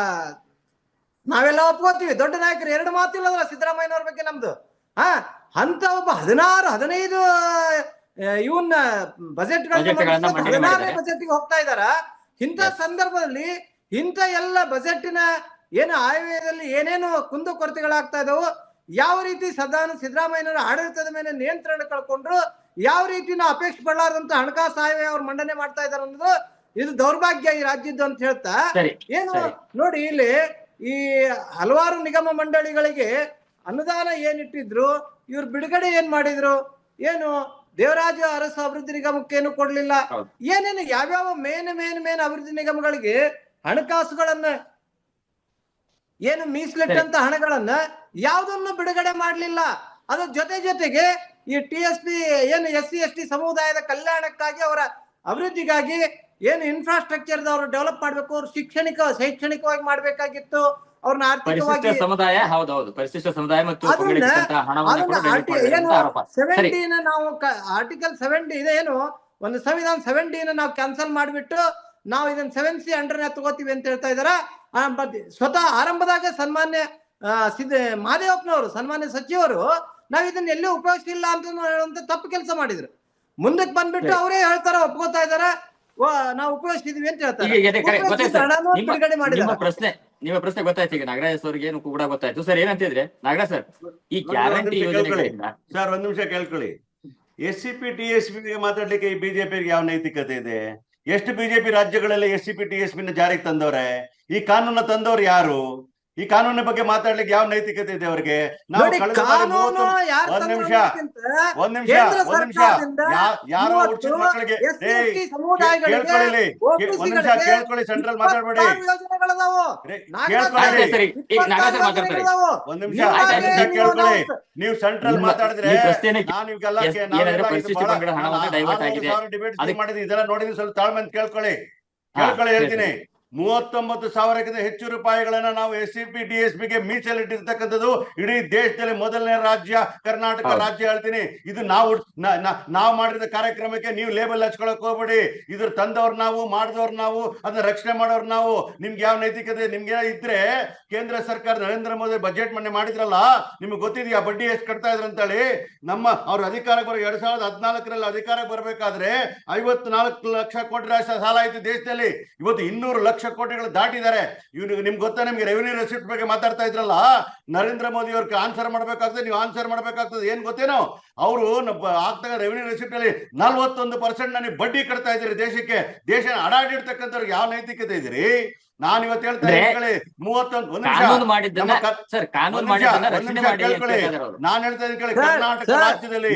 ನಾವೆಲ್ಲ ಒಪ್ಕೋತೀವಿ. ದೊಡ್ಡ ನಾಯಕರು ಎರಡು ಮಾತಿಲ್ಲದ್ರ ಸಿದ್ದರಾಮಯ್ಯನವ್ರ ಬಗ್ಗೆ ನಮ್ದು. ಹಾ ಅಂತ ಒಬ್ಬ ಹದಿನಾರು ಹದಿನೈದು ಇವನ್ನ ಬಜೆಟ್ ಹದಿನಾರನೇ. ಬಜೆಟ್ಗೆ ಹೋಗ್ತಾ ಇದಾರ? ಇಂಥ ಸಂದರ್ಭದಲ್ಲಿ ಇಂಥ ಎಲ್ಲ ಬಜೆಟ್ಟಿನ ಏನು ಆಯವ್ಯದಲ್ಲಿ ಏನೇನು ಕುಂದು ಕೊರತೆಗಳಾಗ್ತಾ ಇದಾವೆ ಯಾವ ರೀತಿ ಸದಾನ ಸಿದ್ದರಾಮಯ್ಯನವರ ಆಡಳಿತದ ಮೇಲೆ ನಿಯಂತ್ರಣ ಕಳ್ಕೊಂಡ್ರು ಯಾವ ರೀತಿ ನಾವು ಅಪೇಕ್ಷೆ ಪಡಲಾರದಂತ ಹಣಕಾಸು ಆಯವ್ಯಯ ಅವ್ರು ಮಂಡನೆ ಮಾಡ್ತಾ ಇದಾರೆ ಅನ್ನೋದು ಇದು ದೌರ್ಭಾಗ್ಯ ಈ ರಾಜ್ಯದ್ದು ಅಂತ ಹೇಳ್ತಾ ಏನು ನೋಡಿ ಇಲ್ಲಿ ಈ ಹಲವಾರು ನಿಗಮ ಮಂಡಳಿಗಳಿಗೆ ಅನುದಾನ ಏನಿಟ್ಟಿದ್ರು ಇವ್ರು ಬಿಡುಗಡೆ ಏನ್ ಮಾಡಿದ್ರು? ಏನು ದೇವರಾಜ ಅರಸು ಅಭಿವೃದ್ಧಿ ನಿಗಮಕ್ಕೆ ಏನು ಕೊಡ್ಲಿಲ್ಲ. ಏನೇನು ಯಾವ್ಯಾವ ಮೇನ್ ಮೇನ್ ಮೇನ್ ಅಭಿವೃದ್ಧಿ ನಿಗಮಗಳಿಗೆ ಹಣಕಾಸುಗಳನ್ನ ಏನು ಮೀಸಲಿಟ್ಟಂತ ಹಣಗಳನ್ನ ಯಾವ್ದನ್ನು ಬಿಡುಗಡೆ ಮಾಡ್ಲಿಲ್ಲ? ಅದ್ರ ಜೊತೆ ಜೊತೆಗೆ ಈ ಟಿ ಎಸ್ ಪಿ ಏನು ಎಸ್ ಸಿ ಎಸ್ ಟಿ ಸಮುದಾಯದ ಕಲ್ಯಾಣಕ್ಕಾಗಿ ಅವರ ಅಭಿವೃದ್ಧಿಗಾಗಿ ಏನು ಇನ್ಫ್ರಾಸ್ಟ್ರಕ್ಚರ್ ಅವರು ಡೆವಲಪ್ ಮಾಡ್ಬೇಕು ಅವ್ರು ಶಿಕ್ಷಣಿಕ ಶೈಕ್ಷಣಿಕವಾಗಿ ಮಾಡ್ಬೇಕಾಗಿತ್ತು ಅವ್ರನ್ನ ಪರಿಶಿಷ್ಟ ಆರ್ಥಿಕವಾಗಿ ಸಮುದಾಯ ಹೌದೌದು ಪರಿಶಿಷ್ಟ ಸಮುದಾಯ ಮತ್ತು ಅದನ್ನ- ಪಂಗಡಿತಕ್ಕಂತಹ ಹಣವನ್ನು ಕೂಡ ಅದನ್ನ delete ಆರ್ಟಿ- ಮಾಡಿದ್ದಾರೆ. ಏನು ಆರೋಪ. ಸರಿ. ಸೆವೆಂಟೀನ್ ನಾವು ಆರ್ಟಿಕಲ್ ಸೆವೆಂಟಿ ಏನು? ಒಂದು ಸಂವಿಧಾನ ಸೆವೆಂಟೀನ್ ನಾವು ಕ್ಯಾನ್ಸಲ್ ಮಾಡಿಬಿಟ್ಟು ನಾವು ಇದನ್ನ ಸೆವೆನ್ ಸಿ ಅಂಡರ್ ತಗೋತೀವಿ ಅಂತ ಹೇಳ್ತಾ ಇದಾರ. ಆ, ಸ್ವತಃ ಆರಂಭದಾಗ ಸನ್ಮಾನ್ಯ ಆ, ಸಿದ್ದ ಮಹಾದೇವಪ್ಪನವರು ಸನ್ಮಾನ್ಯ ಸಚಿವರು ನಾವ್ ಇದನ್ನ ಎಲ್ಲೂ ಉಪಯೋಗಿಸಿಲ್ಲ ಅಂತ ಹೇಳುವಂತ ತಪ್ಪು ಕೆಲಸ ಮಾಡಿದ್ರು. ಮುಂದಕ್ಕೆ ಬಂದ್ಬಿಟ್ಟು ಅವರೇ ಹೇಳ್ತಾರ ಒಪ್ಕೋತಾ ಇದಾರ. ನಾವು ಉಪಯೋಗಿಸಿದೀವಿ ಅಂತ ಹೇಳ್ತಾರೆ. ಪ್ರಶ್ನೆ ನಿಮ್ಮ ಪ್ರಶ್ನೆ ಗೊತ್ತಾಯ್ತು ಈಗ ನಾಗರಾಜ್ ಸರ್ ಏನು ಕೂಡ ಗೊತ್ತಾಯ್ತು. ಸರ್ ಏನಂತಿದ್ರೆ? ನಾಗರಾಜ್ ಸರ್ ಈ ಗ್ಯಾರಂಟಿ ಯೋಜನೆಗಳಿಂದ. ಸರ್ ಒಂದ್ ನಿಮಿಷ ಕೇಳ್ಕೊಳ್ಳಿ. S C P T S P ಮಾತಾಡ್ಲಿಕ್ಕೆ ಈ ಬಿಜೆಪಿ ಯಾವ ನೈತಿಕತೆ ಇದೆ? ಎಷ್ಟು ಬಿಜೆಪಿ ರಾಜ್ಯಗಳಲ್ಲಿ S C P T S P ಜಾರಿಗೆ ತಂದವ್ರೆ? ಈ ಕಾನೂನ ತಂದವ್ರು ಯಾರು? ಈ ಕಾನೂನಿನ ಬಗ್ಗೆ ಮಾತಾಡ್ಲಿಕ್ಕೆ ಯಾವ ನೈತಿಕತೆ ಇದೆ ಅವ್ರಿಗೆ? ನಾವು ಒಂದ್ ನಿಮಿಷ, ಒಂದ್ ನಿಮಿಷ ಒಂದ್ ನಿಮಿಷ. ಯಾರೋ ಇವತ್ತು ಮಕ್ಕಳಿಗೆ ಕೇಳ್ಕೊಳ್ಳಿ ಒಂದ್ ನಿಮಿಷ ಕೇಳ್ಕೊಳ್ಳಿ ಸೆಂಟ್ರಲ್ ಮಾತಾಡ್ಬೇಡಿ. ಕೇಳ್ಕೊಳ್ಳಿ. ಸರಿ. ಈಗ ಸರ್ ಮಾತಾಡ್ತಾರೆ ಯೋಜನೆಗಳದಾವು. ಒಂದ್ ನಿಮಿಷ ಕೇಳ್ಕೊಳ್ಳಿ. ನೀವು ಸೆಂಟ್ರಲ್ ಮಾತಾಡಿದ್ರೆ ನಾನು ಇವಾಗೆಲ್ಲ. ಅದಕ್ಕೆ- ಮಾಡಿದ್ದೀನಿ. ಇದೆಲ್ಲ ನೋಡಿದ್ರೆ ಸ್ವಲ್ಪ ತಾಳ್ಮೆ ಅಂತ ಕೇಳ್ಕೊಳ್ಳಿ. ಕೇಳ್ಕೊಳ್ಳಿ ಹೇಳ್ತೀನಿ. ಮೂವತ್ತೊಂಬತ್ತು ಸಾವಿರಕ್ಕಿಂತ ಹೆಚ್ಚು ರೂಪಾಯಿಗಳನ್ನ ನಾವು S C P D S ಪಿಗೆ ಮೀಸಲಿಟ್ಟಿರ್ತಕ್ಕಂಥದ್ದು ಇಡೀ ದೇಶದಲ್ಲಿ ಮೊದಲನೇ ರಾಜ್ಯ ಕರ್ನಾಟಕ ರಾಜ್ಯ ಹೇಳ್ತೀನಿ. ಇದು ನಾವು ನಾವು ಮಾಡಿದ ಕಾರ್ಯಕ್ರಮಕ್ಕೆ ನೀವು ಲೇಬಲ್ ಹಚ್ಕೊಳಕ್ ಹೋಗ್ಬೇಡಿ. ಇದ್ರ ತಂದವ್ರು ನಾವು ಮಾಡಿದವ್ರು ನಾವು ಅದನ್ನ ರಕ್ಷಣೆ ಮಾಡೋರು ನಾವು. ನಿಮ್ಗೆ ಯಾವ ನೈತಿಕತೆ ನಿಮ್ಗೆ ಇದ್ರೆ ಕೇಂದ್ರ ಸರ್ಕಾರ ನರೇಂದ್ರ ಮೋದಿ ಬಜೆಟ್ ಮೊನ್ನೆ ಮಾಡಿದ್ರಲ್ಲ ನಿಮ್ಗೆ ಗೊತ್ತಿದೆಯಾ? ಬಡ್ಡಿ ಎಷ್ಟು ಕಟ್ತಾ ಇದ್ರು ಅಂತೇಳಿ. ನಮ್ಮ ಅವ್ರ ಅಧಿಕಾರಕ್ಕೆ ಬರೋ ಎರಡ್ ಸಾವಿರದ ಹದಿನಾಲ್ಕರಲ್ಲಿ ಅಧಿಕಾರಕ್ಕೆ ಬರಬೇಕಾದ್ರೆ ಐವತ್ನಾಲ್ಕು ಲಕ್ಷ ಕೋಟಿ ರಾಷ್ಟ್ರ ಸಾಲ ಆಯ್ತು ದೇಶದಲ್ಲಿ. ಇವತ್ತು ಇನ್ನೂರು ಲಕ್ಷ ಕೋಟಿಗಳು ದಾಟಿದ್ದಾರೆ. ಇವ್ನಿಗೆ ನಿಮ್ಗೆ ಗೊತ್ತಾ? ನಿಮ್ಗೆ ರೆವಿನ್ಯೂ ರೆಸಿಪ್ಟ್ ಬಗ್ಗೆ ಮಾತಾಡ್ತಾ ಇದ್ರಲ್ಲ? ನರೇಂದ್ರ ಮೋದಿ ಅವ್ರಿಗೆ ಆನ್ಸರ್ ಮಾಡ್ಬೇಕಾಗ್ತದೆ, ನೀವು ಆನ್ಸರ್ ಮಾಡ್ಬೇಕಾಗ್ತದೆ. ಏನ್ ಗೊತ್ತೇನೋ? ಅವರು ಆಗ್ತಾಗ ರೆವಿನ್ಯೂ ರೆಸಿಪ್ಟ್ ಅಲ್ಲಿ ನಲ್ವತ್ತೊಂದು ಪರ್ಸೆಂಟ್ ನನಗೆ ಬಡ್ಡಿ ಕಟ್ತಾ ಇದ್ದೀರಿ ದೇಶಕ್ಕೆ. ದೇಶ ಅಡಾಡಿರ್ತಕ್ಕಂಥವ್ರಿಗೆ ಯಾವ ನೈತಿಕತೆ ಇದ್ದೀರಿ? ನಾನು ಇವತ್ತು ಹೇಳ್ತಾ ಇದ್ದೀನಿ ಮೂವತ್ತೊಂದು ಒಂದು ನಿಮಿಷ. ಸರ್ ಕಾನೂನು. ನಾನ್ ಹೇಳ್ತಾ ಇದ್ದೀನಿ ಕೇಳಿ ಕರ್ನಾಟಕ ರಾಜ್ಯದಲ್ಲಿ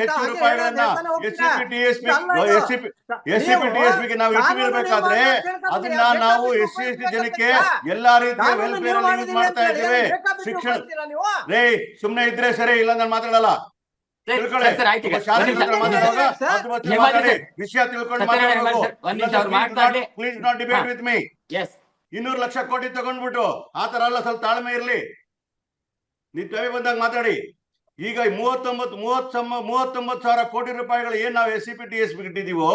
ಹೆಚ್ಚು ರೂಪಾಯಿಗಳನ್ನ? S C P T S P S C P S C P T S ಪಿಗೆ ನಾವು ಇಟ್ಟಿರ್ಬೇಕಾದ್ರೆ ಅದನ್ನ ನಾವು ಎಸ್ ಸಿ ಎಸ್ ಟಿ ಜನಕ್ಕೆ ಎಲ್ಲಾ ರೀತಿಯ ವೆಲ್ಫೇರ್ ಯೂಸ್ ಮಾಡ್ತಾ ಇದ್ದೇವೆ. ಶಿಕ್ಷಣ ರೇ ಸುಮ್ನೆ ಇದ್ರೆ ಸರಿ ಇಲ್ಲ ನಾನು ಮಾತಾಡಲ್ಲ. ವಿಷಯ ತಿಳ್ಕೊಂಡು. Please not debate with me ಇನ್ನೂರು ಲಕ್ಷ ಕೋಟಿ ತಗೊಂಡ್ಬಿಟ್ಟು ಆತರ ಅಲ್ಲ ಎಲ್ಲ ಸ್ವಲ್ಪ ತಾಳ್ಮೆ ಇರ್ಲಿ. ನೀವು ತವೆ ಬಂದಾಗ ಮಾತಾಡಿ. ಈಗ ಮೂವತ್ತೊಂಬತ್ತು ಮೂವತ್ತೊಂಬತ್ತು ಸಾವಿರ ಕೋಟಿ ರೂಪಾಯಿಗಳು ಏನ್ ನಾವು S C P T S ಬಿಟ್ಟಿದೀವೋ ಇಟ್ಟಿದೀವೋ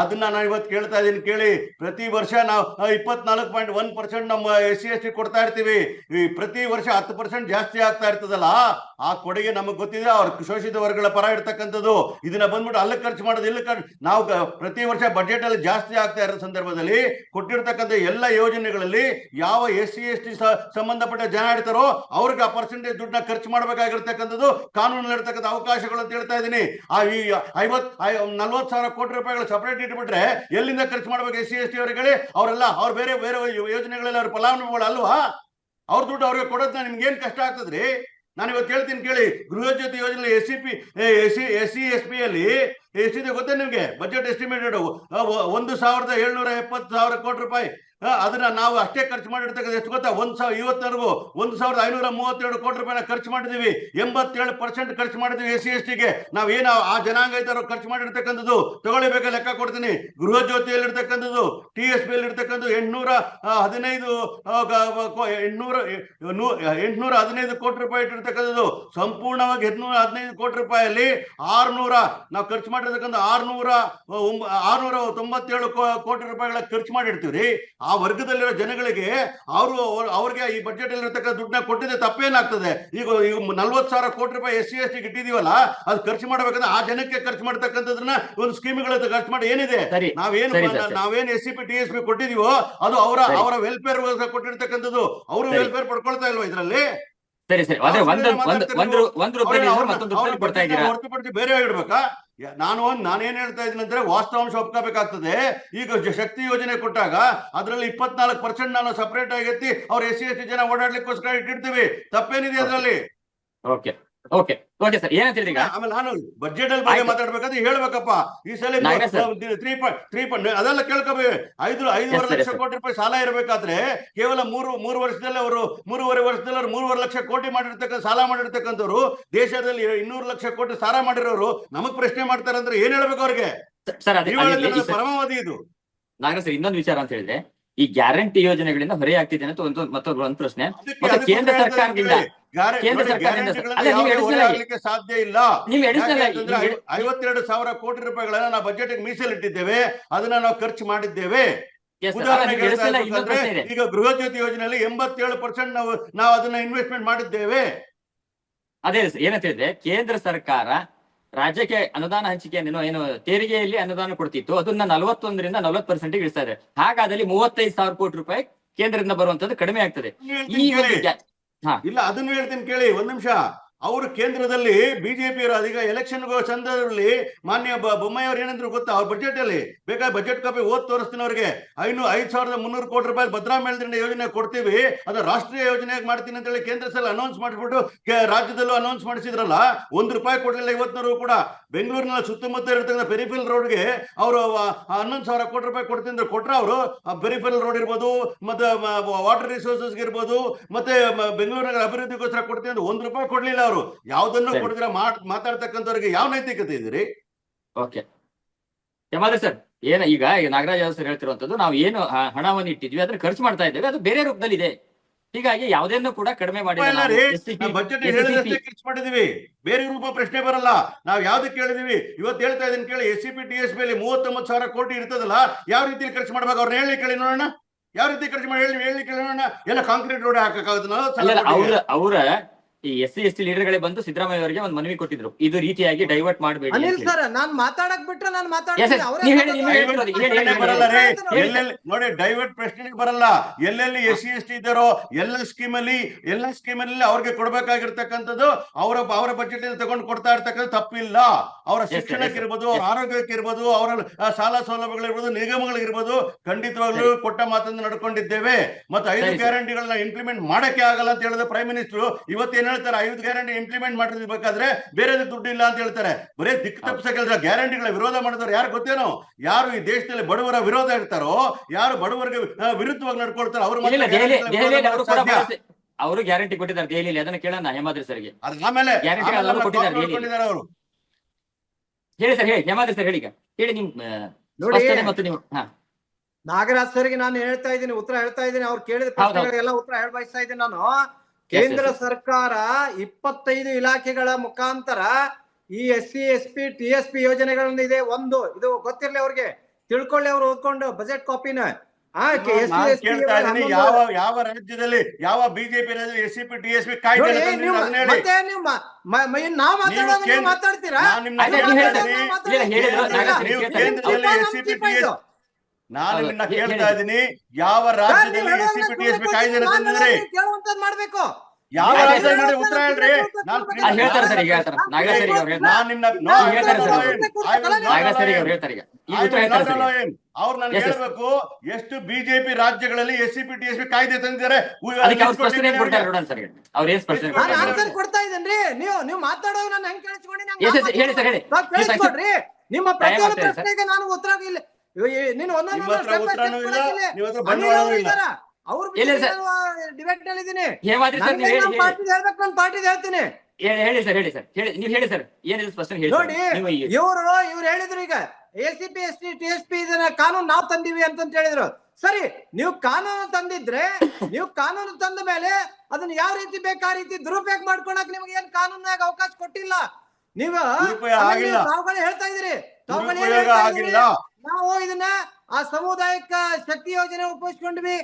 ಅದನ್ನ ನಾನು ಇವತ್ತು ಕೇಳ್ತಾ ಇದೀನಿ ಕೇಳಿ. ಪ್ರತಿ ವರ್ಷ ನಾವು ಇಪ್ಪತ್ನಾಲ್ಕು ಪಾಯಿಂಟ್ ಒನ್ ಪರ್ಸೆಂಟ್ ನಮ್ಮ ಎಸ್ ಸಿ ಎಸ್ ಟಿ ಕೊಡ್ತಾ ಇರ್ತೀವಿ. ಈ ಪ್ರತಿ ವರ್ಷ ಹತ್ತು ಪರ್ಸೆಂಟ್ ಜಾಸ್ತಿ ಆಗ್ತಾ ಇರ್ತದಲ್ಲ, ಆ ಕೊಡುಗೆ ನಮಗೆ ಗೊತ್ತಿದ್ರೆ ಅವ್ರ ಶೋಷಿತ ವರ್ಗಗಳ ಪರ ಇರ್ತಕ್ಕಂಥದ್ದು. ಇದನ್ನ ಬಂದ್ಬಿಟ್ಟು ಅಲ್ಲಿ ಖರ್ಚು ಮಾಡೋದು ಇಲ್ಲಿ ಖರ್ಚು, ನಾವು ಪ್ರತಿ ವರ್ಷ ಬಜೆಟ್ ಅಲ್ಲಿ ಜಾಸ್ತಿ ಆಗ್ತಾ ಇರೋ ಸಂದರ್ಭದಲ್ಲಿ ಕೊಟ್ಟಿರ್ತಕ್ಕಂಥ ಎಲ್ಲ ಯೋಜನೆಗಳಲ್ಲಿ ಯಾವ ಎಸ್ ಸಿ ಎಸ್ ಟಿ ಸಂಬಂಧಪಟ್ಟ ಜನ ಇರ್ತಾರೋ ಅವ್ರಿಗೆ ಆ ಪರ್ಸೆಂಟೇಜ್ ದುಡ್ಡನ್ನ ಖರ್ಚು ಮಾಡಬೇಕಾಗಿರ್ತಕ್ಕಂಥದ್ದು ಕಾನೂನಲ್ಲಿ ಇರ್ತಕ್ಕಂಥ ಅವಕಾಶಗಳು ಅಂತ ಹೇಳ್ತಾ ಇದ್ದೀನಿ. ಆ ಐವತ್ ನಲ್ವತ್ತು ಸಾವಿರ ಕೋಟಿ ರೂಪಾಯಿಗಳು ಸಪರೇಟ್ ಇಟ್ಬಿಟ್ರೆ ಎಲ್ಲಿಂದ ಖರ್ಚು ಮಾಡಬೇಕು ಎಸ್ ಸಿ, ಎಸ್ ಟಿ ಅವರಿಗೆ ಅವರೆಲ್ಲ, ಅವ್ರು ಬೇರೆ ಬೇರೆ ಯೋಜನೆಗಳೆಲ್ಲ ಅವ್ರ ಫಲಾನುಭವಿಗಳು ಅಲ್ವಾ? ಅವ್ರ ದುಡ್ಡು ಅವ್ರಿಗೆ ಕೊಡೋದ್ನ ನಿಮ್ಗೆ ಏನ್ ಕಷ್ಟ ಆಗ್ತದ್ರಿ? ನಾನು ಇವತ್ತು ಹೇಳ್ತೀನಿ ಕೇಳಿ, ಗೃಹ ಜ್ಯೋತಿ ಯೋಜನೆ S C P S C, S P ಅಲ್ಲಿ ಎಷ್ಟಿದೆ ಗೊತ್ತೇ ನಿಮಗೆ? ಬಜೆಟ್ ಎಸ್ಟಿಮೇಟೆಡ್ ಒಂದು ಸಾವಿರದ ಏಳ್ನೂರ ಎಪ್ಪತ್ತು ಸಾವಿರ ಕೋಟಿ ರೂಪಾಯಿ. ಅದನ್ನ ನಾವು ಅಷ್ಟೇ ಖರ್ಚು ಮಾಡಿರ್ತಕ್ಕಂಥ ಎಷ್ಟು ಗೊತ್ತಾ? ಒಂದ್ ಸಾವಿರ ಇವತ್ತರೆಗೂ ಒಂದು ಸಾವಿರದ ಐನೂರ ಮೂವತ್ತೆರಡು ಕೋಟಿ ರೂಪಾಯಿನ ಖರ್ಚು ಮಾಡಿದೀವಿ. ಎಂಬತ್ತೇಳು ಪರ್ಸೆಂಟ್ ಖರ್ಚು ಮಾಡಿದೀವಿ ಎಸ್ ಸಿ ಎಸ್ ಟಿಗೆ ನಾವು ಏನು ಆ ಜನಾಂಗ ಇದ್ದಾರೋ ಖರ್ಚು ಮಾಡಿರ್ತಕ್ಕಂಥದ್ದು ತಗೊಳ್ಳಬೇಕು ಲೆಕ್ಕ ಕೊಡ್ತೀನಿ. ಗೃಹ ಜ್ಯೋತಿಯಲ್ಲಿ ಇರ್ತಕ್ಕಂಥದ್ದು ಟಿ ಎಸ್ ಪಿ ಇರ್ತಕ್ಕಂಥದ್ದು ಎಂಟ್ನೂರ ಹದಿನೈದು ಎಂಟ್ನೂರ ಎಂಟ್ನೂರ ಹದಿನೈದು ಕೋಟಿ ರೂಪಾಯಿ ಇಟ್ಟಿರ್ತಕ್ಕಂಥದ್ದು. ಸಂಪೂರ್ಣವಾಗಿ ಎಂಟ್ನೂರ ಹದಿನೈದು ಕೋಟಿ ರೂಪಾಯಲ್ಲಿ ಆರ್ನೂರ ನಾವು ಖರ್ಚು ಮಾಡಿರ್ತಕ್ಕಂಥ ಆರ್ನೂರ ಒಂಬ- ಆರ್ನೂರ ತೊಂಬತ್ತೇಳು ಕೋಟಿ ರೂಪಾಯಿಗಳ ಖರ್ಚು ಮಾಡಿರ್ತೀವಿ ಆ ವರ್ಗದಲ್ಲಿರೋ ಜನಗಳಿಗೆ ಅವರು ಅವ್ರಿಗೆ ಈ ಬಜೆಟ್ ಅಲ್ಲಿರ್ತಕ್ಕಂಥ ದುಡ್ಡನ್ನ ಕೊಟ್ಟಿದ್ದೆ ತಪ್ಪೇನಾಗ್ತದೆ? ಈಗ ಈಗ ನಲ್ವತ್ತು ಸಾವಿರ ಕೋಟಿ ರೂಪಾಯಿ ಎಸ್ ಸಿ ಎಸ್ ಟಿ ಇಟ್ಟಿದೀವಲ್ಲ ಅದು ಖರ್ಚು ಮಾಡ್ಬೇಕಂದ್ರೆ ಆ ಜನಕ್ಕೆ ಖರ್ಚು ಮಾಡ್ತಕ್ಕಂಥದ್ರನ್ನ ಒಂದು ಸ್ಕೀಮ್ಗಳ ಖರ್ಚು ಮಾಡಿ ಏನಿದೆ? ನಾವೇನು. ನಾವೇನು S C P T S P ಕೊಟ್ಟಿದೀವೋ ಅದು ಅವರ. ಅವರ ವೆಲ್ಫೇರ್ ಕೊಟ್ಟಿರ್ತಕ್ಕಂಥದ್ದು ಅವರು ವೆಲ್ಫೇರ್ ಪಡ್ಕೊಳ್ತಾ ಇಲ್ವಾ ಇದ್ರಲ್ಲಿ? ಸರಿ ಸರಿ. ಅದೇ ಒಂದು ಒಂದು ಒಂದು ರೂಪಾಯಿ ಮತ್ತೊಂದು ರೂಪಾಯಿ ಕೊಡ್ತಾ ಬಡ್ಡಿನ ಇದ್ದೀರಾ? ಹೊರತುಪಡಿಸಿ ಬೇರೆ ಇಡ್ಬೇಕಾ ನಾನು ಒಂದ್ ನಾನೇನು ಹೇಳ್ತಾ ಇದ್ದೀನಿ ಅಂದ್ರೆ ವಾಸ್ತವಾಂಶ ಒಪ್ಕೋಬೇಕಾಗ್ತದೆ. ಈಗ ಶಕ್ತಿ ಯೋಜನೆ ಕೊಟ್ಟಾಗ ಅದರಲ್ಲಿ ಇಪ್ಪತ್ನಾಲ್ಕು ಪರ್ಸೆಂಟ್ ನಾನು ಸಪರೇಟ್ ಆಗಿ ಎತ್ತಿ ಅವ್ರ ಎಸ್ ಸಿ ಎಸ್ ಟಿ ಜನ ಓಡಾಡ್ಲಿಕ್ಕೋಸ್ಕರ ಇಟ್ಟಿರ್ತೀವಿ. ತಪ್ಪೇನಿದೆ ಅದರಲ್ಲಿ? ಓಕೆ. ಓಕೆ. ಓಕೆ ಸರ್ ಏನಂತ ಹೇಳಿದ್ರೆ ಈಗ ಆಮೇಲೆ ನಾನು ಬಜೆಟ್ ಅಲ್ಲಿ ಬಗ್ಗೆ. ಮಾತಾಡ್ಬೇಕಾದ್ರೆ ಹೇಳ್ಬೇಕಪ್ಪ. ಈ ಸಲ. ತ್ರೀ ಪಾಯಿಂಟ್ ತ್ರೀ ಪಾಯಿಂಟ್ ಅದೆಲ್ಲ ಕೇಳ್ಕೋಬೇಕು. ಐದು ಐದೂವರೆ ಲಕ್ಷ ಕೋಟಿ ರೂಪಾಯಿ ಸಾಲ ಇರಬೇಕಾದ್ರೆ ಕೇವಲ ಮೂರು ಮೂರು ವರ್ಷದಲ್ಲಿ ಅವರು ಮೂರುವರೆ ವರ್ಷದಲ್ಲಿ ಅವರು ಮೂರುವರೆ ಲಕ್ಷ ಕೋಟಿ ಮಾಡಿರ್ತಕ್ಕಂಥ ಸಾಲ ಮಾಡಿರ್ತಕ್ಕಂಥವ್ರು ದೇಶದಲ್ಲಿ ಇನ್ನೂರು ಲಕ್ಷ ಕೋಟಿ ಸಾಲ ಮಾಡಿರೋರು ನಮಗ್ ಪ್ರಶ್ನೆ ಮಾಡ್ತಾರೆ ಅಂದ್ರೆ ಏನ್ ಹೇಳ್ಬೇಕು ಅವ್ರಿಗೆ? ಪರಮಾವಧಿ ಇದು. ನಾಗರಾಜ್ ಸರ್ ಇನ್ನೊಂದು ವಿಚಾರ ಅಂತ ಹೇಳಿದ್ರೆ ಈ ಗ್ಯಾರಂಟಿ ಯೋಜನೆಗಳಿಂದ ಹೊರೆ ಆಗ್ತಿದೆ ಅಂತ ಒಂದು ಮತ್ತೊಂದು ಒಂದು ಪ್ರಶ್ನೆ. ಕೇಂದ್ರ ಸರ್ಕಾರದಿಂದ ಸಾಧ್ಯ ಇಲ್ಲ. ಐವತ್ತೆರಡು ಸಾವಿರ ಕೋಟಿ ರೂಪಾಯಿಗಳನ್ನ ನಾವು ಬಜೆಟ್ ಮೀಸಲಿಟ್ಟಿದ್ದೇವೆ. ಅದನ್ನ ನಾವು ಖರ್ಚು ಮಾಡಿದ್ದೇವೆ. ಉದಾಹರಣೆಗೆ ಈಗ ಗೃಹ ಜ್ಯೋತಿ ಯೋಜನೆಯಲ್ಲಿ ಎಂಬತ್ತೇಳು ಪರ್ಸೆಂಟ್ ನಾವು ನಾವು ಅದನ್ನ ಇನ್ವೆಸ್ಟ್ಮೆಂಟ್ ಮಾಡಿದ್ದೇವೆ. ಅದೇ ಏನಂತ ಹೇಳಿದ್ರೆ ಕೇಂದ್ರ ಸರ್ಕಾರ ರಾಜ್ಯಕ್ಕೆ ಅನುದಾನ ಹಂಚಿಕೆಯನ್ನು ಏನು ತೆರಿಗೆಯಲ್ಲಿ ಅನುದಾನ ಕೊಡ್ತಿತ್ತು. ಅದನ್ನ ನಲವತ್ತೊಂದರಿಂದ ನಲವತ್ತು ಪರ್ಸೆಂಟ್ ಇಳಿಸ್ತಾ ಇದೆ ಹಾಗಾದಲ್ಲಿ ಮೂವತ್ತೈದು ಸಾವಿರ ಕೋಟಿ ರೂಪಾಯಿ ಕೇಂದ್ರದಿಂದ ಬರುವಂತದ್ದು ಕಡಿಮೆ ಆಗ್ತದೆ. ಈ ಇಲ್ಲ ಅದನ್ನು ಹೇಳ್ತೀನಿ ಕೇಳಿ ಒಂದ್ ನಿಮಿಷ. ಅವರು ಕೇಂದ್ರದಲ್ಲಿ ಬಿಜೆಪಿ ಈಗ ಎಲೆಕ್ಷನ್ ಸಂದರ್ಭದಲ್ಲಿ ಮಾನ್ಯ ಬೊಮ್ಮಾಯಿ ಅವ್ರು ಏನಂದ್ರು ಗೊತ್ತಾ? ಅವ್ರ ಬಜೆಟ್ ಅಲ್ಲಿ ಬೇಕಾದ ಬಜೆಟ್ ಕಾಪಿ ಓದ್ ತೋರಿಸ್ತೀನಿ ಅವ್ರಿಗೆ ಐನು ಐದ್ ಸಾವಿರದ ಮುನ್ನೂರು ಕೋಟಿ ರೂಪಾಯಿ ಭದ್ರಾ ಮೇಲ್ದಂಡ ಯೋಜನೆ ಕೊಡ್ತೀವಿ. ಅದು ರಾಷ್ಟ್ರೀಯ ಯೋಜನೆ ಮಾಡ್ತೀನಿ ಅಂತ ಹೇಳಿ ಕೇಂದ್ರ ಸಲ ಅನೌನ್ಸ್ ಮಾಡಿಬಿಟ್ಟು ರಾಜ್ಯದಲ್ಲೂ ಅನೌನ್ಸ್ ಮಾಡಿಸಿದ್ರಲ್ಲ, ಒಂದ್ ರೂಪಾಯಿ ಕೊಡಲಿಲ್ಲ ಇವತ್ತಿನವರೆಗೂ ಕೂಡ. ಬೆಂಗಳೂರಿನ ಸುತ್ತಮುತ್ತ ಇರತಕ್ಕಂಥ ಪೆರಿಫಿಲ್ ರೋಡ್ಗೆ ಅವರು ಹನ್ನೊಂದು ಸಾವಿರ ಕೋಟಿ ರೂಪಾಯಿ ಕೊಡ್ತೀನಿ ಅಂದ್ರೆ ಕೊಟ್ರ ಅವರು ಪೆರಿಫಿಲ್ ರೋಡ್ ಇರ್ಬೋದು, ಮತ್ತೆ ವಾಟರ್ ರಿಸೋರ್ಸಸ್ ಇರ್ಬೋದು, ಮತ್ತೆ ಬೆಂಗಳೂರಿನ ಅಭಿವೃದ್ಧಿಗೋಸ್ಕರ ಕೊಡ್ತೀನಿ ಒಂದ್ ರೂಪಾಯಿ ಕೊಡ್ಲಿಲ್ಲ ಅವರು. ಯಾವ್ದನ್ನು ಸರಿ. ಕೊಡಿದ್ರೆ ಮಾಡ್ ಮಾತಾಡ್ತಕ್ಕಂಥವ್ರಿಗೆ ಯಾವ ನೈತಿಕತೆ ಇದ್ರಿ ಓಕೆ. ಯಮಾದ್ರೆ ಸರ್ ಏನ ಈಗ ನಾಗರಾಜ್ ಸರ್ ಹೇಳ್ತಿರುವಂತದ್ದು ನಾವು ಏನು ಹಣವನ್ನು ಇಟ್ಟಿದ್ವಿ ಅದನ್ನ ಖರ್ಚು ಮಾಡ್ತಾ ಇದ್ದೇವೆ ಅದು ಬೇರೆ ರೂಪದಲ್ಲಿ ಇದೆ ಹೀಗಾಗಿ ಯಾವುದನ್ನು ಕೂಡ ಕಡಿಮೆ ಖರ್ಚು ಮಾಡಿದೀವಿ ಬೇರೆ ರೂಪ ಪ್ರಶ್ನೆ ಬರಲ್ಲ ನಾವ್ ಯಾವ್ದಕ್ಕೆ ಕೇಳಿದೀವಿ ಇವತ್ತು ಹೇಳ್ತಾ ಇದೀನಿ ಕೇಳಿ S C P T S ಮೇಲೆ ಮೂವತ್ತೊಂಬತ್ತು ಸಾವಿರ ಕೋಟಿ ಇರ್ತದಲ್ಲ ಯಾವ ರೀತಿ ಖರ್ಚು ಮಾಡ್ಬೇಕು ಅವ್ರನ್ನ ಹೇಳಿ ಕೇಳಿ ನೋಡೋಣ. ಯಾವ ರೀತಿ ಖರ್ಚು ಮಾಡಿ ಹೇಳಿ ಹೇಳಿ ಕೇಳಿ ನೋಡೋಣ. ಎಲ್ಲ ಕಾಂಕ್ರೀಟ್ ರೋಡ್ ಹಾಕಕ್ಕಾಗುತ್ತೆ ಅವರ ಈ ಎಸ್ ಸಿ ಎಸ್ ಟಿ ಲೀಡರ್ಗಳೇ ಬಂದು ಸಿದ್ದರಾಮಯ್ಯ ಅವರಿಗೆ ಒಂದು ಮನವಿ ಕೊಟ್ಟಿದ್ರು. ಇದು ರೀತಿಯಾಗಿ ಡೈವರ್ಟ್ ಮಾಡಬೇಡಿ ಅನಿಲ್ ಸರ್ ನಾನ್ ಮಾತಾಡಕ್ ಬಿಟ್ರೆ ನಾನ್. ನೋಡಿ ಡೈವರ್ಟ್ ಪ್ರಶ್ನೆಗೆ ಬರಲ್ಲ. ಎಲ್ಲೆಲ್ಲಿ ಎಸ್ ಸಿ ಎಸ್ ಟಿ ಇದ್ದಾರೋ ಎಲ್ಲ ಸ್ಕೀಮ್ ಅಲ್ಲಿ ಎಲ್ಲ ಸ್ಕೀಮ್ ಅಲ್ಲಿ ಅವ್ರಿಗೆ ಕೊಡ್ಬೇಕಾಗಿರ್ತಕ್ಕಂಥದ್ದು ಅವರ ಅವರ ಬಜೆಟ್ ತಗೊಂಡು ಕೊಡ್ತಾ ಇರ್ತಕ್ಕಂಥ ತಪ್ಪಿಲ್ಲ. ಅವರ ಶಿಕ್ಷಣಕ್ಕೆ. ಇರ್ಬೋದು ಅವ್ರ ಆರೋಗ್ಯಕ್ಕೆ ಇರ್ಬೋದು ಅವರ ಸಾಲ ಸೌಲಭ್ಯಗಳಿರ್ಬೋದು ನಿಗಮಗಳಿರ್ಬೋದು ಖಂಡಿತವಾಗ್ಲೂ ಕೊಟ್ಟ ಮಾತನ್ನು ನಡ್ಕೊಂಡಿದ್ದೇವೆ. ಮತ್ತೆ ಐದು ಗ್ಯಾರಂಟಿಗಳನ್ನ ಇಂಪ್ಲಿಮೆಂಟ್ ಮಾಡಕ್ಕೆ ಆಗಲ್ಲ ಅಂತ ಹೇಳಿದ ಪ್ರೈಮ್ ಮಿನಿಸ್ಟರ್ ಇವತ್ತು ಏನ್ ಹೇಳ್ತಾರೆ ಐದು ಗ್ಯಾರಂಟಿ ಇಂಪ್ಲಿಮೆಂಟ್ ಮಾಡಿರ್ಬೇಕಾದ್ರೆ ಬೇರೆ ದುಡ್ಡು ಇಲ್ಲ ಅಂತ ಹೇಳ್ತಾರೆ. ಬರೇ ದಿಕ್ಕು ತಪ್ಪಿಸ ಕೆಲಸ ಗ್ಯಾರಂಟಿಗಳ ವಿರೋಧ ಮಾಡಿದವರು ಯಾರು ಗೊತ್ತೇನೋ? ಯಾರು ಈ ದೇಶದಲ್ಲಿ ಬಡವರ ವಿರೋಧ ಇರ್ತಾರೋ ಯಾರು ಬಡವರಿಗೆ ವಿರುದ್ಧವಾಗಿ ನಡ್ಕೊಳ್ತಾರೋ ಅವ್ರು ಅವರು ಕೂಡ ಅವರು ಗ್ಯಾರಂಟಿ ಕೊಟ್ಟಿದ್ದಾರೆ ದೆಹಲಿಯಲ್ಲಿ ಅದನ್ನ ಕೇಳೋಣ ಹೇಮಾದ್ರಿ ಸರ್ಗೆ. ಅದ್ ಆಮೇಲೆ ಕೊಟ್ಟಿದ್ದಾರೆ ಅವ್ರು ಹೇಳಿ ಸರ್ ಹೇಳಿ ಹೇಮಾದ್ರಿ ಸರ್ ಹೇಳಿ ಹೇಳಿ ನಿಮ್ ಮತ್ತು ನೀವು ಹಾ. ನಾಗರಾಜ್ ಸರ್ಗೆ ನಾನು ಹೇಳ್ತಾ ಇದ್ದೀನಿ ಉತ್ತರ ಹೇಳ್ತಾ ಇದ್ದೀನಿ ಅವ್ರು ಕೇಳಿದ. ಪ್ರಶ್ನೆಗಳಿಗೆಲ್ಲ ಉತ್ತರ ಹೇಳ ಬಯಸ್ತಾ ಇದ್ದೀನಿ ನಾನು. ಕೇಂದ್ರ ಸರ್ಕಾರ ಇಪ್ಪತ್ತೈದು ಇಲಾಖೆಗಳ ಮುಖಾಂತರ ಈ S C S P T S P ಯೋಜನೆಗಳನ್ನ ಇದೆ. ಒಂದು ಇದು ಗೊತ್ತಿರ್ಲಿ ಅವ್ರಿಗೆ. ತಿಳ್ಕೊಳ್ಳಿ ಅವ್ರು ಓದ್ಕೊಂಡು ಬಜೆಟ್ ಕಾಪಿನ. ಯಾವ ಯಾವ ರಾಜ್ಯದಲ್ಲಿ ಯಾವ BJP S C P T S P ಕಾಯ್ದೆ ನಾನ್ ಇದ್ದೀನಿ. ನಿನ್ನ ಕೇಳ್ತಾ. ಇದ್ದೀನಿ. ಯಾವ ರಾಜ್ಯದಲ್ಲಿ S C P T S P ಹೇಳೋದನ್ನ ಕಾಯ್ದೆ ತಂದಿದ್ರಿ ಕೇಳುವಂತದ್ದು ಮಾಡ್ಬೇಕು. ಯಾವ ರಾಜ್ಯದಲ್ಲಿ ಉತ್ತರ ಹೇಳ್ರಿ ನಾನು ಆ, ಹೇಳ್ತಾರೆ ಸರ್ ಈಗ ಹೇಳ್ತಾರೆ. ನಾಗರಾಜ್ ಸರ್ ಈಗ ಅವ್ರು ನಾನ್ ಹೇಳ್ತಾರೆ ಸರ್ ಹೇಳ್ತಾರೆ. ಈಗ ಉತ್ತರ ಹೇಳ್ತಾರೆ ಸರ್ ನನ್ಗೆ. ಹೇಳ್ಬೇಕು ಎಷ್ಟು ಬಿಜೆಪಿ ರಾಜ್ಯಗಳಲ್ಲಿ S C P T S B ಕಾಯ್ದೆ ತಂದಿದ್ದಾರೆ? ಅದಕ್ಕೆ ಅವ್ರು ಸ್ಪಷ್ಟನೆ ಏನ್ ಕೊಡ್ತಾರೆ ನೋಡೋಣ ಸರ್ ಈಗ. ಅವ್ರು ಏನ್ ಸ್ಪಷ್ಟನೆ ನಾನು ಆನ್ಸರ್ ಕೊಡ್ತಾ ಇದ್ದೇನ್ರಿ? ನೀವು ನೀವು ಮಾತಾಡೋ ನಾನು ಹೆಂಗ್ ಕೇಳಿಸ್ಕೊಂಡು? ಹೇಳಿ ಸರ್ ಹೇಳಿ. ನಿಮ್ಮ ಪ್ರತಿಯೊಂದು. ಪ್ರಶ್ನೆಗೆ ನಾನು ಉತ್ತರ ಇಲ್ಲ. ಡಿಬೇಟ್ನಲ್ಲಿ ಹೇಳಿ ಪಾರ್ಟಿ ಹೇಳ್ತೀನಿ. ಹೇಳಿ ಸರ್ ಹೇಳಿ ಸರ್. ಹೇಳಿ ನೀವು ಹೇಳಿ ಸರ್. ಏನಿದೆ ಸ್ಪಷ್ಟ ಹೇಳಿ ನೋಡಿ ಇವರು ಇವ್ರು ಹೇಳಿದ್ರು ಈಗ SCP C P S T T S P ಇದನ್ನ ಕಾನೂನು ನಾವು ತಂದಿವಿ ಅಂತಂತ ಹೇಳಿದ್ರು. ಸರಿ ನೀವು ಕಾನೂನು ತಂದಿದ್ರೆ ನೀವು ಕಾನೂನು ತಂದ ಮೇಲೆ ಅದನ್ನ ಯಾವ ರೀತಿ ಬೇಕು ಆ ರೀತಿ ದುರುಪಯೋಗ ಮಾಡ್ಕೊಳಕ್ ನಿಮ್ಗೆ ಏನ್ ಕಾನೂನಾಗ ಅವಕಾಶ ಕೊಟ್ಟಿಲ್ಲ? ನೀವು ಹೇಳ್ತಾ ಇದೀರಿ ಆಗಿಲ್ಲ. ನಾವು ಇದನ್ನ ಆ ಸಮುದಾಯಕ್ಕ ಶಕ್ತಿ ಯೋಜನೆ ಉಪಯೋಗಿಸ್ಕೊಂಡ್ವಿ.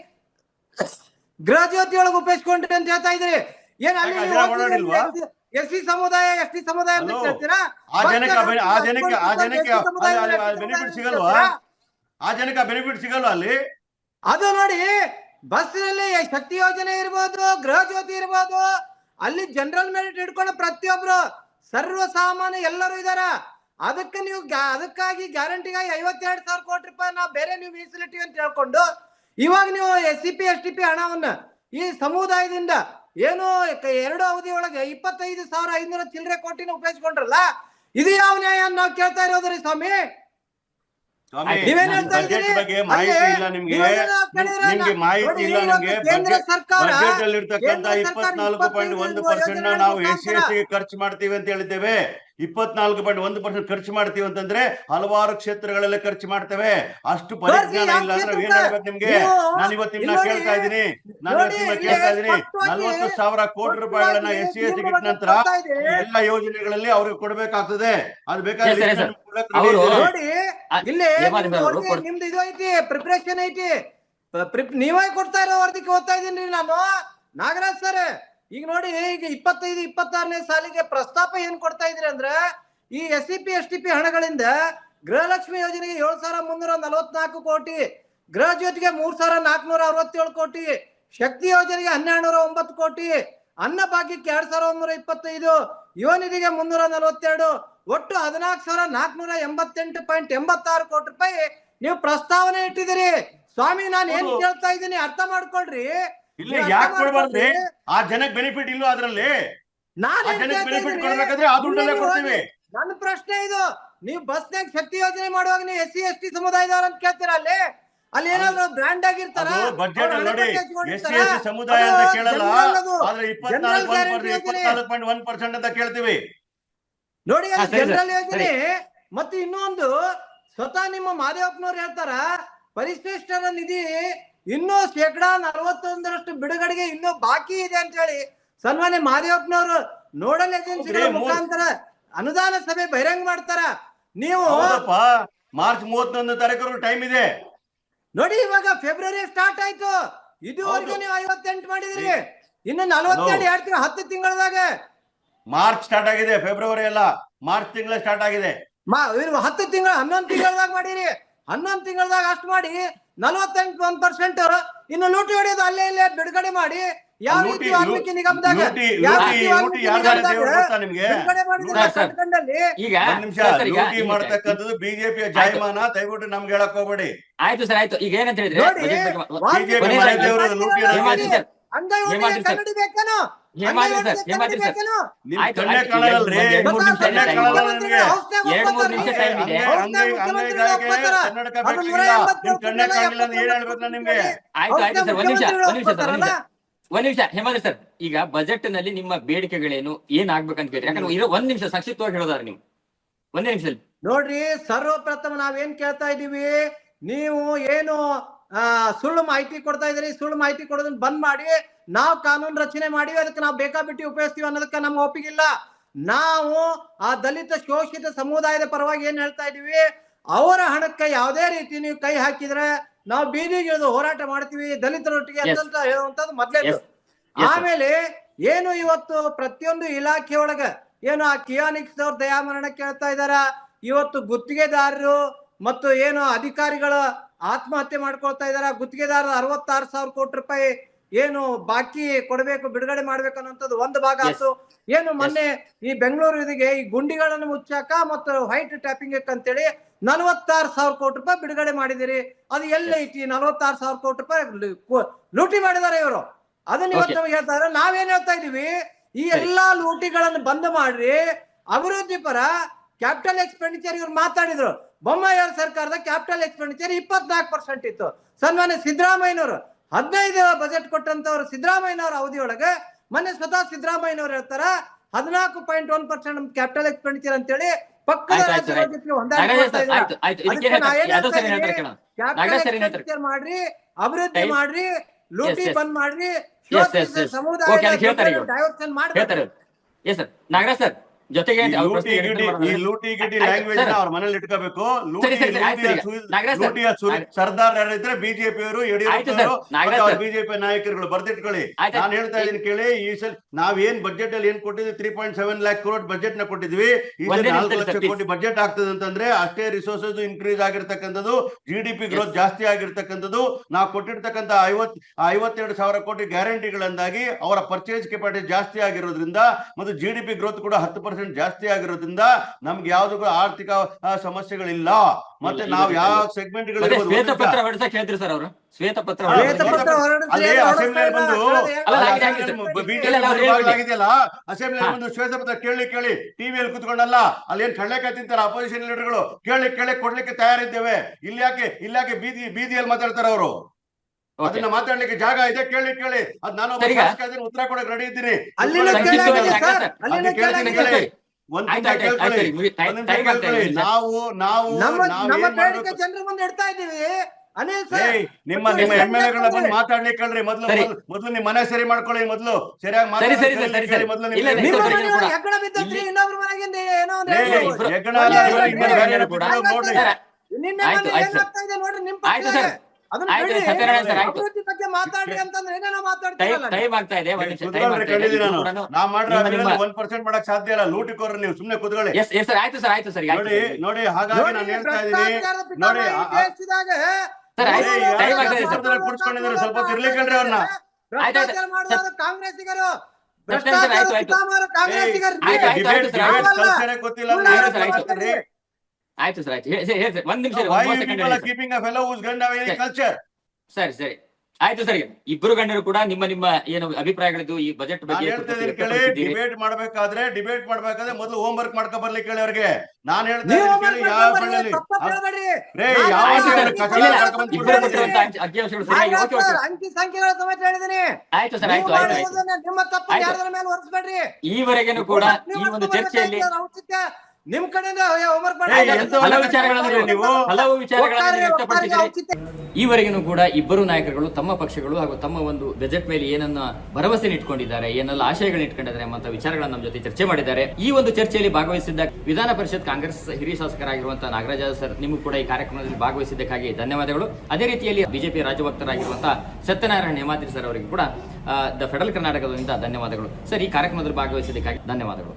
ಗೃಹ ಜ್ಯೋತಿ ಒಳಗೆ ಉಪಯೋಗಿಸ್ಕೊಂಡ್ರಿ ಅಂತ ಹೇಳ್ತಾ ಇದ್ರಿ ಏನ್ ಅಲ್ಲಿ ಎಸ್ ಸಿ ಸಮುದಾಯ ಎಸ್ ಟಿ ಸಮುದಾಯ ಅಂತ ಹೇಳ್ತೀರಾ ಆ ಜನಕ್ಕೆ ಆ ಬೆನೆ- ಆ ಜನಕ್ಕೆ ಆ ಜನಕ್ಕೆ ಬೆನಿಫಿಟ್ ಸಿಗಲ್ವಾ? ಆ ಜನಕ್ಕೆ ಬೆನಿಫಿಟ್ ಸಿಗಲ್ವಾ ಅಲ್ಲಿ? ಅದು ನೋಡಿ ಬಸ್ನಲ್ಲಿ ಶಕ್ತಿ ಯೋಜನೆ ಇರ್ಬೋದು ಗೃಹ ಜ್ಯೋತಿ ಇರ್ಬೋದು ಅಲ್ಲಿ ಜನರಲ್ ಮೆರಿಟ್ ಹಿಡ್ಕೊಂಡು ಪ್ರತಿಯೊಬ್ರು ಸರ್ವ ಸಾಮಾನ್ಯ ಎಲ್ಲರೂ ಇದಾರ. ಅದಕ್ಕೆ ನೀವು ಅದಕ್ಕಾಗಿ ಗ್ಯಾರಂಟಿಗಾಗಿ ಐವತ್ತೆರಡು ಸಾವಿರ ಕೋಟಿ ರೂಪಾಯಿ ನಾವು ಬೇರೆ ನೀವು ಮೀಸಲಿಟ್ಟಿವಿ ಅಂತ ಹೇಳ್ಕೊಂಡು ಇವಾಗ ನೀವು S C P S T P ಹಣವನ್ನ ಈ ಸಮುದಾಯದಿಂದ ಏನು ಎರಡು ಅವಧಿ ಒಳಗೆ ಇಪ್ಪತ್ತೈದು ಸಾವಿರ ಐನೂರ ಚಿಲ್ಲರೆ ಕೋಟಿನ ಉಪಯೋಗಿಸ್ಕೊಂಡ್ರಲ್ಲ ಇದು ಯಾವ ನ್ಯಾಯ ಅಂತ ನಾವು ಕೇಳ್ತಾ ಇರೋದ್ರಿ ಸ್ವಾಮಿ? ಕೇಂದ್ರ ಸರ್ಕಾರ ಬಜೆಟ್ ಅಲ್ಲಿ ಇರ್ತಕ್ಕಂತ ಕೇಂದ್ರ ಸರ್ಕಾರ ಇಪ್ಪತ್ನಾಲ್ಕು ಪಾಯಿಂಟ್ ಒಂದು ಪರ್ಸೆಂಟ್ ನಾವು ಎಸ್ ಸಿ ಎಸ್ ಖರ್ಚು ಮಾಡ್ತೀವಿ ಅಂತ ಹೇಳಿದ್ದೇವೆ. ಇಪ್ಪತ್ನಾಲ್ಕು ಪಾಯಿಂಟ್ ಒಂದು ಪರ್ಸೆಂಟ್ ಖರ್ಚು ಮಾಡ್ತೀವಿ ಅಂತಂದ್ರೆ ಹಲವಾರು ಕ್ಷೇತ್ರಗಳಲ್ಲಿ ಖರ್ಚು ಮಾಡ್ತೇವೆ. ಅಷ್ಟು ಪರಿಜ್ಞಾನ ಇಲ್ಲ ಅಂದ್ರೆ ಏನ್? ಹೇಳ್ಬೇಕು ನಿಮ್ಗೆ. ನಾನು ಇವತ್ತು ನಿಮ್ನ ಕೇಳ್ತಾ ಇದ್ದೀನಿ. ನಾನು ನೋಡಿ, ಇವತ್ತು ನಿಮ್ನ ಕೇಳ್ತಾ ಇದ್ದೀನಿ. ನಲ್ವತ್ತು ಸಾವಿರ ಕೋಟಿ ರೂಪಾಯಿಗಳನ್ನ ಎಸ್ ಸಿ ಎಸ್ ನಂತರ ಎಲ್ಲ ಯೋಜನೆಗಳಲ್ಲಿ ಅವ್ರಿಗೆ ಕೊಡ್ಬೇಕಾಗ್ತದೆ. ಅದು ಬೇಕಾದ್ರೆ ನಿಮ್ದು ಇದು ಐತಿ ಪ್ರಿಪರೇಷನ್ ಐತಿ. ನೀವೇ ಕೊಡ್ತಾ ಇರೋ ವರದಿಗೆ ಓದ್ತಾ ಇದ್ದೀನಿ ನಾನು. ನಾಗರಾಜ್ ಸರ್ ಈಗ ನೋಡಿ ಈಗ ಇಪ್ಪತ್ತೈದು ಇಪ್ಪತ್ತಾರನೇ ಸಾಲಿಗೆ ಪ್ರಸ್ತಾಪ ಏನ್ ಕೊಡ್ತಾ ಇದ್ರಿ ಅಂದ್ರೆ ಈ S C P S T P ಹಣಗಳಿಂದ Gruhalakshmi ಯೋಜನೆಗೆ ಏಳ್ ಸಾವಿರ ಮುನ್ನೂರ ನಲವತ್ನಾಲ್ಕು ಕೋಟಿ ಗೃಹ ಜ್ಯೋತಿಗೆ ಮೂರ್ ಸಾವಿರ ನಾಲ್ಕನೂರ ಅರವತ್ತೇಳು ಕೋಟಿ ಶಕ್ತಿ ಯೋಜನೆಗೆ ಹನ್ನೆರಡು ನೂರ ಒಂಬತ್ತು ಕೋಟಿ ಅನ್ನ ಭಾಗ್ಯಕ್ಕೆ ಎರಡ್ ಸಾವಿರ ಒಂದೂರ ಇಪ್ಪತ್ತೈದು ಯುವ ನಿಧಿಗೆ ಮುನ್ನೂರ ನಲವತ್ತೆರಡು ಒಟ್ಟು ಹದಿನಾಲ್ಕು ಸಾವಿರ ನಾಲ್ಕನೂರ ಎಂಬತ್ತೆಂಟು ಪಾಯಿಂಟ್ ಎಂಬತ್ತಾರು ಕೋಟಿ ರೂಪಾಯಿ ನೀವು ಪ್ರಸ್ತಾವನೆ ಇಟ್ಟಿದ್ದೀರಿ ಸ್ವಾಮಿ ನಾನು ಏನ್. ಕೇಳ್ತಾ ಇದ್ದೀನಿ ಅರ್ಥ ಮಾಡ್ಕೊಳ್ರಿ ಇಲ್ಲ ಯಾಕೆ ಕೊಡಬಾರ್ದೆ? ಆ ಜನಕ್ಕೆ ಬೆನಿಫಿಟ್ ಇಲ್ಲ ಅದ್ರಲ್ಲಿ? ನಾನ್ ಆ ಜನಕ್ಕೆ ಕೇಳ್ತಾ ಬೆನಿಫಿಟ್? ಕೊಡ್ಬೇಕಾದ್ರೆ ಆ ದುಡ್ಡಲ್ಲೇ ಕೊಡ್ತೀವಿ. ನನ್ನ ಪ್ರಶ್ನೆ ಇದು ನೀವು ಬಸ್ನಾಗ ಶಕ್ತಿ ಯೋಜನೆ ಮಾಡುವಾಗ ನೀವು ಎಸ್ ಸಿ ಎಸ್ ಟಿ ಸಮುದಾಯದವ್ರ ಅಂತ ಕೇಳ್ತೀರಾ ಅಲ್ಲಿ? ಅಲ್ಲಿ ಏನಾದ್ರು ಬ್ರಾಂಡ್ ಆಗಿರ್ತಾರ? ಬಜೆಟ್ ನೋಡಿ ಎಸ್ ಸಿ ಎಸ್ ಸಮುದಾಯ ಅಂತ ಕೇಳಲ್ಲ. ಆದ್ರೆ ಇಪ್ಪತ್ನಾಲ್ಕು ಪಾಯಿಂಟ್ ಒನ್ ಪರ್ಸೆಂಟ್ ಅಂತ ಕೇಳ್ತೀವಿ. ನೋಡಿ ಜನರಲ್ ಯೋಜನೆ. ಮತ್ತೆ ಇನ್ನೊಂದು ಸ್ವತಃ ನಿಮ್ಮ ಮಾದೇವಪ್ಪನವ್ರು ಹೇಳ್ತಾರ ಪರಿಶಿಷ್ಟರ ನಿಧಿ ಇನ್ನೂ ಶೇಕಡಾ ನಲವತ್ತೊಂದರಷ್ಟು ಬಿಡುಗಡೆಗೆ ಇನ್ನೂ ಬಾಕಿ ಇದೆ ಅಂತ ಹೇಳಿ ಸನ್ಮಾನ್ಯ ಮಾದೇವಪ್ಪನವರು ನೋಡಲ್ ಏಜೆನ್ಸಿಗಳ ಮುಖಾಂತರ ಅನುದಾನ ಸಭೆ ಬಹಿರಂಗ ಮಾಡ್ತಾರ. ನೀವು ಮಾರ್ಚ್ ಮೂವತ್ತೊಂದು ತಾರೀಕು ಟೈಮ್ ಇದೆ. ನೋಡಿ ಇವಾಗ ಫೆಬ್ರವರಿ ಸ್ಟಾರ್ಟ್ ಆಯ್ತು. ಇದುವರೆಗೂ ನೀವು ಐವತ್ತೆಂಟು ಮಾಡಿದ್ರಿ. ಇನ್ನು ನಲವತ್ತೆರಡು ಎರಡು ತಿಂಗಳು ಹತ್ತು ತಿಂಗಳದಾಗ. ಮಾರ್ಚ್ ಸ್ಟಾರ್ಟ್ ಆಗಿದೆ ಫೆಬ್ರವರಿ ಅಲ್ಲ. ಮಾರ್ಚ್ ತಿಂಗಳ ಸ್ಟಾರ್ಟ್ ಆಗಿದೆ. ಹತ್ತು ತಿಂಗಳ ಹನ್ನೊಂದು ತಿಂಗಳದಾಗ ಮಾಡಿರಿ. ಹನ್ನೊಂದು ತಿಂಗಳದಾಗ ಅಷ್ಟು ಮಾಡಿ. ನಲವತ್ತೆಂಟು ಒಂದ್ ಪರ್ಸೆಂಟ್ ಇನ್ನು ಲೂಟಿ ಹೊಡೆಯೋದು ಅಲ್ಲೇ ಇಲ್ಲೇ ಬಿಡುಗಡೆ ಮಾಡಿ. ಯಾವ ಲೂಟಿ- ರೀತಿ ವಾಲ್ಮೀಕಿ ನಿಗಮದಾಗ ಯಾವ ರೀತಿ ವಾಲ್ಮೀಕಿ ಮಾಡ್ತಕ್ಕಂಥದ್ದು ಬಿಜೆಪಿಯ ಜಾಯಮಾನ ದಯವಿಟ್ಟು ನಮ್ಗೆ ಹೇಳಕ್ ಹೋಗ್ಬೇಡಿ. ಆಯ್ತು ಸರ್ ಆಯ್ತು. ಈಗ ಏನಂತ ಹೇಳಿದ್ರೆ ಬಿಜೆಪಿ? ಕನ್ನಡಿ ಬೇಕೇನೋ? ನಿಮಿಷ ಕಾಣಲ್ಲ ಇದೆ. ನಿಮ್ಗೆ ನಿಮಿಷ time ಇದೆ. ಹಂಗೆ ಹಂಗೆ ಹಂಗೆ ಕನ್ನಡಕ ಬೇಕಾಗಿಲ್ಲ ನಿಮ್ ಕಣ್ಣೇ ಕಾಣಿಲ್ಲ ಏನ್ ಹೇಳ್ಬೇಕು ನಾನ್ ನಿಮ್ಗೆ ಆಯ್ತು ಆಯ್ತು ಸರ್ ಒಂದ್ ನಿಮಿಷ ಒಂದ್ ನಿಮಿಷ ಸರ್ ಒಂದ್ ನಿಮಿಷ ಒಂದ್ ಹೇಮಂತ್ ಸರ್ ಈಗ ಬಜೆಟ್ನಲ್ಲಿ ನಿಮ್ಮ ಬೇಡಿಕೆಗಳೇನು ಏನ್ ಆಗ್ಬೇಕಂತ ಕೇಳಿ ಯಾಕಂದ್ರೆ ಇರೋ ಒಂದ್ ನಿಮಿಷ ಸಂಕ್ಷಿಪ್ತವಾಗಿ ಹೇಳೋದಾರ ನೀವು ಒಂದೇ ನಿಮಿಷ ನೋಡ್ರಿ ಸರ್ವಪ್ರಥಮ ನಾವೇನ್ ಕೇಳ್ತಾ ಇದೀವಿ ನೀವು ಏನು ಸುಳ್ಳು ಮಾಹಿತಿ ಕೊಡ್ತಾ ಇದೀರಿ ಸುಳ್ಳು ಮಾಹಿತಿ ಕೊಡೋದನ್ನ ಬಂದ್ ಮಾಡಿ ನಾವು ಕಾನೂನು ರಚನೆ ಮಾಡಿ ಅದಕ್ಕೆ ನಾವು ಬೇಕಾಬಿಟ್ಟಿ ಉಪಯೋಗಿಸ್ತೀವಿ ಅನ್ನೋದಕ್ಕೆ ನಮ್ಮ ಒಪ್ಪಿಗಿಲ್ಲ ನಾವು ಆ ದಲಿತ ಶೋಷಿತ ಸಮುದಾಯದ ಪರವಾಗಿ ಏನ್ ಹೇಳ್ತಾ ಇದೀವಿ ಅವರ ಹಣಕ್ಕೆ ಯಾವುದೇ ರೀತಿ ನೀವು ಕೈ ಹಾಕಿದ್ರೆ ನಾವು ಬೀದಿಗೆ ಇಳಿದು ಹೋರಾಟ ಮಾಡ್ತೀವಿ ದಲಿತರೊಟ್ಟಿಗೆ. ಅಂತ ಹೇಳುವಂತದ್ದು ಮೊದ್ಲೇ. ಆಮೇಲೆ ಏನು ಇವತ್ತು ಪ್ರತಿಯೊಂದು ಇಲಾಖೆ ಒಳಗ ಏನು ಆ ಕಿಯಾನಿಕ್ಸ್ ಅವ್ರ ದಯಾಮರಣ ಕೇಳ್ತಾ ಇದಾರ? ಇವತ್ತು ಗುತ್ತಿಗೆದಾರರು ಮತ್ತು ಏನು ಅಧಿಕಾರಿಗಳ ಆತ್ಮಹತ್ಯೆ ಮಾಡ್ಕೊಳ್ತಾ ಇದಾರ? ಗುತ್ತಿಗೆದಾರರು ಅರವತ್ತಾರು ಸಾವಿರ ಕೋಟಿ ರೂಪಾಯಿ ಏನು ಬಾಕಿ ಕೊಡಬೇಕು ಬಿಡುಗಡೆ ಮಾಡ್ಬೇಕು ಅನ್ನೋಂಥದ್ದು ಒಂದು ಭಾಗ. ಆಯ್ತು. ಏನು ಮೊನ್ನೆ ಈ ಬೆಂಗಳೂರು ಇದಿಗೆ ಈ ಗುಂಡಿಗಳನ್ನು ಮುಚ್ಚಾಕ ಮತ್ತು ವೈಟ್ ಟ್ಯಾಪಿಂಗ್ ಅಂತೇಳಿ ನಲವತ್ತಾರು ಸಾವಿರ ಕೋಟಿ ರೂಪಾಯಿ ಬಿಡುಗಡೆ ಮಾಡಿದಿರಿ. ಅದು ಎಲ್ಲೈತಿ ನಲವತ್ತಾರು ಸಾವಿರ ಕೋಟಿ ರೂಪಾಯಿ ಲೂಟಿ ಮಾಡಿದ್ದಾರೆ ಇವರು. ಅದನ್ನ ಇವತ್ತು ಹೇಳ್ತಾ ನಮಗೆ ಹೇಳ್ತಾರೆ ನಾವೇನ್ ಹೇಳ್ತಾ ಇದೀವಿ ಈ. ಎಲ್ಲಾ ಲೂಟಿಗಳನ್ನು ಬಂದ್ ಮಾಡ್ರಿ. ಅಭಿವೃದ್ಧಿ ಪರ ಕ್ಯಾಪಿಟಲ್ ಎಕ್ಸ್ಪೆಂಡಿಚರ್ ಇವ್ರು ಮಾತಾಡಿದ್ರು. ಬೊಮ್ಮಾಯಿ ಅವ್ರ ಸರ್ಕಾರದ ಕ್ಯಾಪಿಟಲ್ ಎಕ್ಸ್ಪೆಂಡಿಚರ್ ಇಪ್ಪತ್ನಾಲ್ಕು ಪರ್ಸೆಂಟ್ ಇತ್ತು. ಸನ್ಮಾನ್ಯ ಸಿದ್ದರಾಮಯ್ಯನವರು ಹದಿನೈದು ಬಜೆಟ್ ಕೊಟ್ಟಂತವ್ರು ಸಿದ್ದರಾಮಯ್ಯನವರ ಅವಧಿಯೊಳಗೆ ಮೊನ್ನೆ ಸ್ವತಃ ಸಿದ್ದರಾಮಯ್ಯನವರು ಹೇಳ್ತಾರ ಹದಿನಾಲ್ಕು ಪಾಯಿಂಟ್ ಒನ್ ಪರ್ಸೆಂಟ್ ನಮ್ ಎಕ್ಸ್ಪೆಂಡಿಚರ್ ಅಂತೇಳಿ ಪಕ್ಕದ ಕ್ಯಾಪಿಟಲ್ ಎಕ್ಸ್ಪೆಂಡಿಚರ್ ಮಾಡ್ರಿ ಅಭಿವೃದ್ಧಿ ಮಾಡ್ರಿ ಲೂಟಿ ಬಂದ್ ಮಾಡ್ರಿ ಸಮುದಾಯ ಡೈವರ್ಷನ್ ಸರ್ ನಾಗರಾಜ್ ಸರ್ ಜೊತೆಗೆ ಈ ಲೂಟಿ ಗಿಟಿ ಈ ಲೂಟಿ ಗಿಟಿ ಲ್ಯಾಂಗ್ವೇಜ್. ಅವ್ರ ಮನೇಲಿ ಇಟ್ಕೋಬೇಕು. ಲೂಟಿ ಸರ್ದಾರ್ ಯಾರಿದ್ರೆ ಬಿಜೆಪಿ ಅವರು ಆಯ್ತು ಯಡಿಯೂರಪ್ಪ. ಬಿಜೆಪಿ ನಾಯಕರುಗಳು ಬರ್ದಿಟ್ಕೊಳ್ಳಿ. ನಾನು ಹೇಳ್ತಾ ಇದೀನಿ ಕೇಳಿ ಈ ಸಲ ನಾವೇನ್ ಬಜೆಟ್ ಅಲ್ಲಿ ಏನ್ ಕೊಟ್ಟಿದ್ವಿ? Three point seven lakh crore ಬಜೆಟ್ನ ಕೊಟ್ಟಿದ್ವಿ. ಈ ಸಲ ನಾಲ್ಕು ಲಕ್ಷ ಕೋಟಿ ಬಜೆಟ್ ಆಗ್ತದೆ ಅಂತಂದ್ರೆ ಅಷ್ಟೇ ರಿಸೋರ್ಸಸ್ ಇನ್ಕ್ರೀಸ್ ಆಗಿರ್ತಕ್ಕಂಥದ್ದು ಜಿ ಡಿ ಪಿ ಗ್ರೋತ್ ಜಾಸ್ತಿ ಆಗಿರ್ತಕ್ಕಂಥದ್ದು. ನಾವು ಕೊಟ್ಟಿರ್ತಕ್ಕಂಥ ಐವತ್ ಐವತ್ತೆರಡು ಸಾವಿರ ಕೋಟಿ ಗ್ಯಾರಂಟಿಗಳಂದಾಗಿ ಅವರ ಪರ್ಚೇಸ್ ಕೆಪಾಸಿಟಿ ಜಾಸ್ತಿ ಆಗಿರೋದ್ರಿಂದ ಮತ್ತು ಜಿ ಡಿ ಪಿ ಗ್ರೋತ್ ಕೂಡ ಹತ್ತು ಪರ್ಸೆಂಟ್ ಜಾಸ್ತಿ ಆಗಿರೋದ್ರಿಂದ ನಮ್ಗೆ ಯಾವ್ದು ಕೂಡ ಆರ್ಥಿಕ ಸಮಸ್ಯೆಗಳಿಲ್ಲ. ಮತ್ತೆ ನಾವ್. ಯಾವ ಸೆಗ್ಮೆಂಟ್ ಅಸೆಂಬ್ಲಿ ಬಂದು. ಆಗಿದೆಯಲ್ಲ ಅಸೆಂಬ್ಲಿ ಶ್ವೇತಪತ್ರ ಕೇಳಿ ಕೇಳಿ. ಟಿವಿಯಲ್ಲಿ ಕುತ್ಕೊಂಡಲ್ಲ ಅಲ್ಲಿ ಏನ್ ಕಳ್ಳೆಕಾಯಿ ತಿಂತಾರ ಅಪೋಸಿಷನ್ ಲೀಡರ್ಗಳು ಕೇಳಿ ಕೇಳಿ ಕೊಡ್ಲಿಕ್ಕೆ ತಯಾರಿದ್ದೇವೆ. ಇಲ್ಲಿ ಯಾಕೆ ಇಲ್ಲಿ ಯಾಕೆ ಬೀದಿ ಬೀದಿಯಲ್ಲಿ ಮಾತಾಡ್ತಾರ ಅವರು. ಅದನ್ನ ಮಾತಾಡ್ಲಿಕ್ಕೆ ಜಾಗ ಇದೆ ಕೇಳಿ ಕೇಳಿ. ಅದ್ ನಾನು ಸರಿ, ಉತ್ತರ ಕೊಡಕ್ ರೆಡಿ ಇದ್ದೀನಿ. Sir, sir. ಸರಿ. ನಾವು ನಾವು ನಮ್ಮ ನಾವ್ ಏನ್ ಬೇಡಿಕೆ ಮಾಡ್ಬೇಕು ಜನರ ಮುಂದೆ ಇಡ್ತಾ ಇದ್ದೀವಿ. ಅನಿಲ್ ಸರ್ ನಿಮ್ಮ ನಿಮ್ಮ ಬಂದು ಮಾತಾಡ್ಲಿಕ್ಕೆ ಮೊದಲು ಮೊದ್ಲು ಸರಿ. ಮೊದ್ಲು- ನಿಮ್ ಮನೆ ಸರಿ ಮಾಡ್ಕೊಳ್ಳಿ ಮೊದ್ಲು. ಸರಿಯಾಗಿ ಸರಿ, ಸರಿ, ಮಾತಾಡಿ ಸರಿ, ಸರಿ. ಮೊದ್ಲು ಸರಿ, ಇನ್ನೊಬ್ರ ನೋಡ್ರಿ ಅಭಿವೃದ್ಧಿ ಬಗ್ಗೆ ಮಾತಾಡ್ರಿ ಅಂತಂದ್ರೆ ಏನೇನೋ ಮಾಡಕ್ ಸಾಧ್ಯ ಇಲ್ಲ. ಲೂಟಿಕೋರ್ ನೀವು ಸುಮ್ನೆ ಕುತ್ಕೊಳ್ಳಿ. ಎಸ್ ಎಸ್ ಸರ್ ಆಯ್ತು ಸರ್ ಆಯ್ತು ಸರ್ ನೋಡಿ ನೋಡಿ ಹಾಗಾಗಿ ನಾನು ಹೇಳ್ತಾ ಇದೀನಿ ನೋಡಿ, ಈ ಆ- ಆ- ದೇಶದಾಗ ಸರ್, ಆಯ್ತು, ಟೈಮ್ ಆಗ್ತಾ ಇದೆ ಸರ್. ಕೂತ್ಕೊಂಡಿದ್ದಾರೆ, ಕೂತ್ಕೊಂಡಿದ್ದಾರೆ, ಸ್ವಲ್ಪ ಇರ್ಲಿಕ್ಕಲ್ರಿ ಅವ್ರನ್ನ. ಕಾಂಗ್ರೆಸ್ಸಿಗರು? ಭ್ರಷ್ಟಾಚಾರ ಕಾಂಗ್ರೆಸ್ಸಿಗರು. ಗೊತ್ತಿಲ್ಲ ಆಯ್ತು, ಸರ್, ಆಯ್ತು. ಹೇಳಿ ಒಂದ್ ನಿಮಿಷ ಒಂದ್ ಸೆಕೆಂಡ್ ಹೇಳಿ ಸರ್. any ಸರಿ. culture? ಸರಿ ಸರಿ ಆಯ್ತು ಸರಿ ಇಬ್ಬರು ಗಣ್ಯರು ಕೂಡ ನಿಮ್ಮ ನಿಮ್ಮ ಏನು ಅಭಿಪ್ರಾಯಗಳಿದ್ದು ಈ ಬಜೆಟ್ ನಾನು ಬಗ್ಗೆ ಹೇಳ್ತಾ ಇದೀನಿ ಕೇಳಿ ವ್ಯಕ್ತಪಡಿಸಿದ್ದೀರಿ. ಡಿಬೇಟ್ ಮಾಡ್ಬೇಕಾದ್ರೆ ಡಿಬೇಟ್ ಮಾಡ್ಬೇಕಾದ್ರೆ ಮೊದಲು ಹೋಮ್ ವರ್ಕ್ ಮಾಡ್ಕೊ ಬರ್ಲಿ ಕೇಳಿ ಅವ್ರಿಗೆ ನಾನ್ ಹೇಳ್ತಾ ನೀವು ಇದೀನಿ ಕೇಳಿ ಯಾವ ಮಾಡ್ಬೇಡ್ರಿ, ಬಳ್ಳಲ್ಲಿ ತಪ್ಪು ಹೇಳ್ಬೇಡ್ರಿ. ರೇ ನಾನು ಯಾವ ಆಯ್ತು ಸರ್, ಅಂಕಿ ಇಲ್ಲ, ಇಲ್ಲ, ಕರ್ಕೊಂಡ್ ಇಬ್ಬರು ಬಿಡ್ಬೇಡಿ. ಕೊಟ್ಟಿರುವಂತ ಅಂಕಿ- ಅಂಕಿಅಂಶಗಳು ಸರಿಯಾಗಿ ಓಕೆ ಓಕೆ ಅಂಕಿ ಸಂಖ್ಯೆಗಳ ಸಮೇತ ಹೇಳಿದೀನಿ ಆಯ್ತು ಸರ್ ನೀವು ಆಯ್ತು ಆಯ್ತು ಆಯ್ತು ಮಾಡುವುದನ್ನ ನಿಮ್ಮ ತಪ್ಪು ಆಯ್ತು. ಯಾರ್ದ್ರ ಮೇಲೆ ಹೊರಿಸ್ಬೇಡ್ರಿ ಈವರೆಗೆನೂ ಕೂಡ ಈ ಒಂದು ಚರ್ಚೆಯಲ್ಲಿ ಔಚಿತ್ಯ ನಿಮ್ ಕಡೆಯಿಂದ ಹೋಮ್ವರ್ಕ್ ಈವರೆಗೂ ಕೂಡ ಇಬ್ಬರು ನಾಯಕರುಗಳು ತಮ್ಮ ಪಕ್ಷಗಳು ಹಾಗೂ ತಮ್ಮ ಒಂದು ಬಜೆಟ್ ಮೇಲೆ ಏನನ್ನ ಭರವಸೆ ಇಟ್ಕೊಂಡಿದ್ದಾರೆ ಏನೆಲ್ಲ ಆಶಯಗಳನ್ನ ಇಟ್ಕೊಂಡಿದ್ದಾರೆ ಎಂಬಂತ ವಿಚಾರಗಳನ್ನ ನಮ್ಮ ಜೊತೆ ಚರ್ಚೆ ಮಾಡಿದ್ದಾರೆ. ಈ ಒಂದು ಚರ್ಚೆಯಲ್ಲಿ ಭಾಗವಹಿಸಿದ್ದ ವಿಧಾನ ಪರಿಷತ್ ಕಾಂಗ್ರೆಸ್ ಹಿರಿಯ ಶಾಸಕರಾಗಿರುವಂತಹ ನಾಗರಾಜ ಸರ್ ನಿಮಗೂ ಕೂಡ ಈ ಕಾರ್ಯಕ್ರಮದಲ್ಲಿ ಭಾಗವಹಿಸಿದ್ದಕ್ಕಾಗಿ ಧನ್ಯವಾದಗಳು. ಅದೇ ರೀತಿಯಲ್ಲಿ ಬಿಜೆಪಿ ರಾಜ್ಯ ವಕ್ತರಾಗಿರುವಂತಹ ಸತ್ಯನಾರಾಯಣ ಹೇಮಾದ್ರಿ ಸರ್ ಅವರಿಗೆ ಕೂಡ ದ ಫೆಡರಲ್ ಕರ್ನಾಟಕದಿಂದ ಧನ್ಯವಾದಗಳು. ಸರ್ ಈ ಕಾರ್ಯಕ್ರಮದಲ್ಲಿ ಭಾಗವಹಿಸಿದ್ದಕ್ಕಾಗಿ ಧನ್ಯವಾದಗಳು.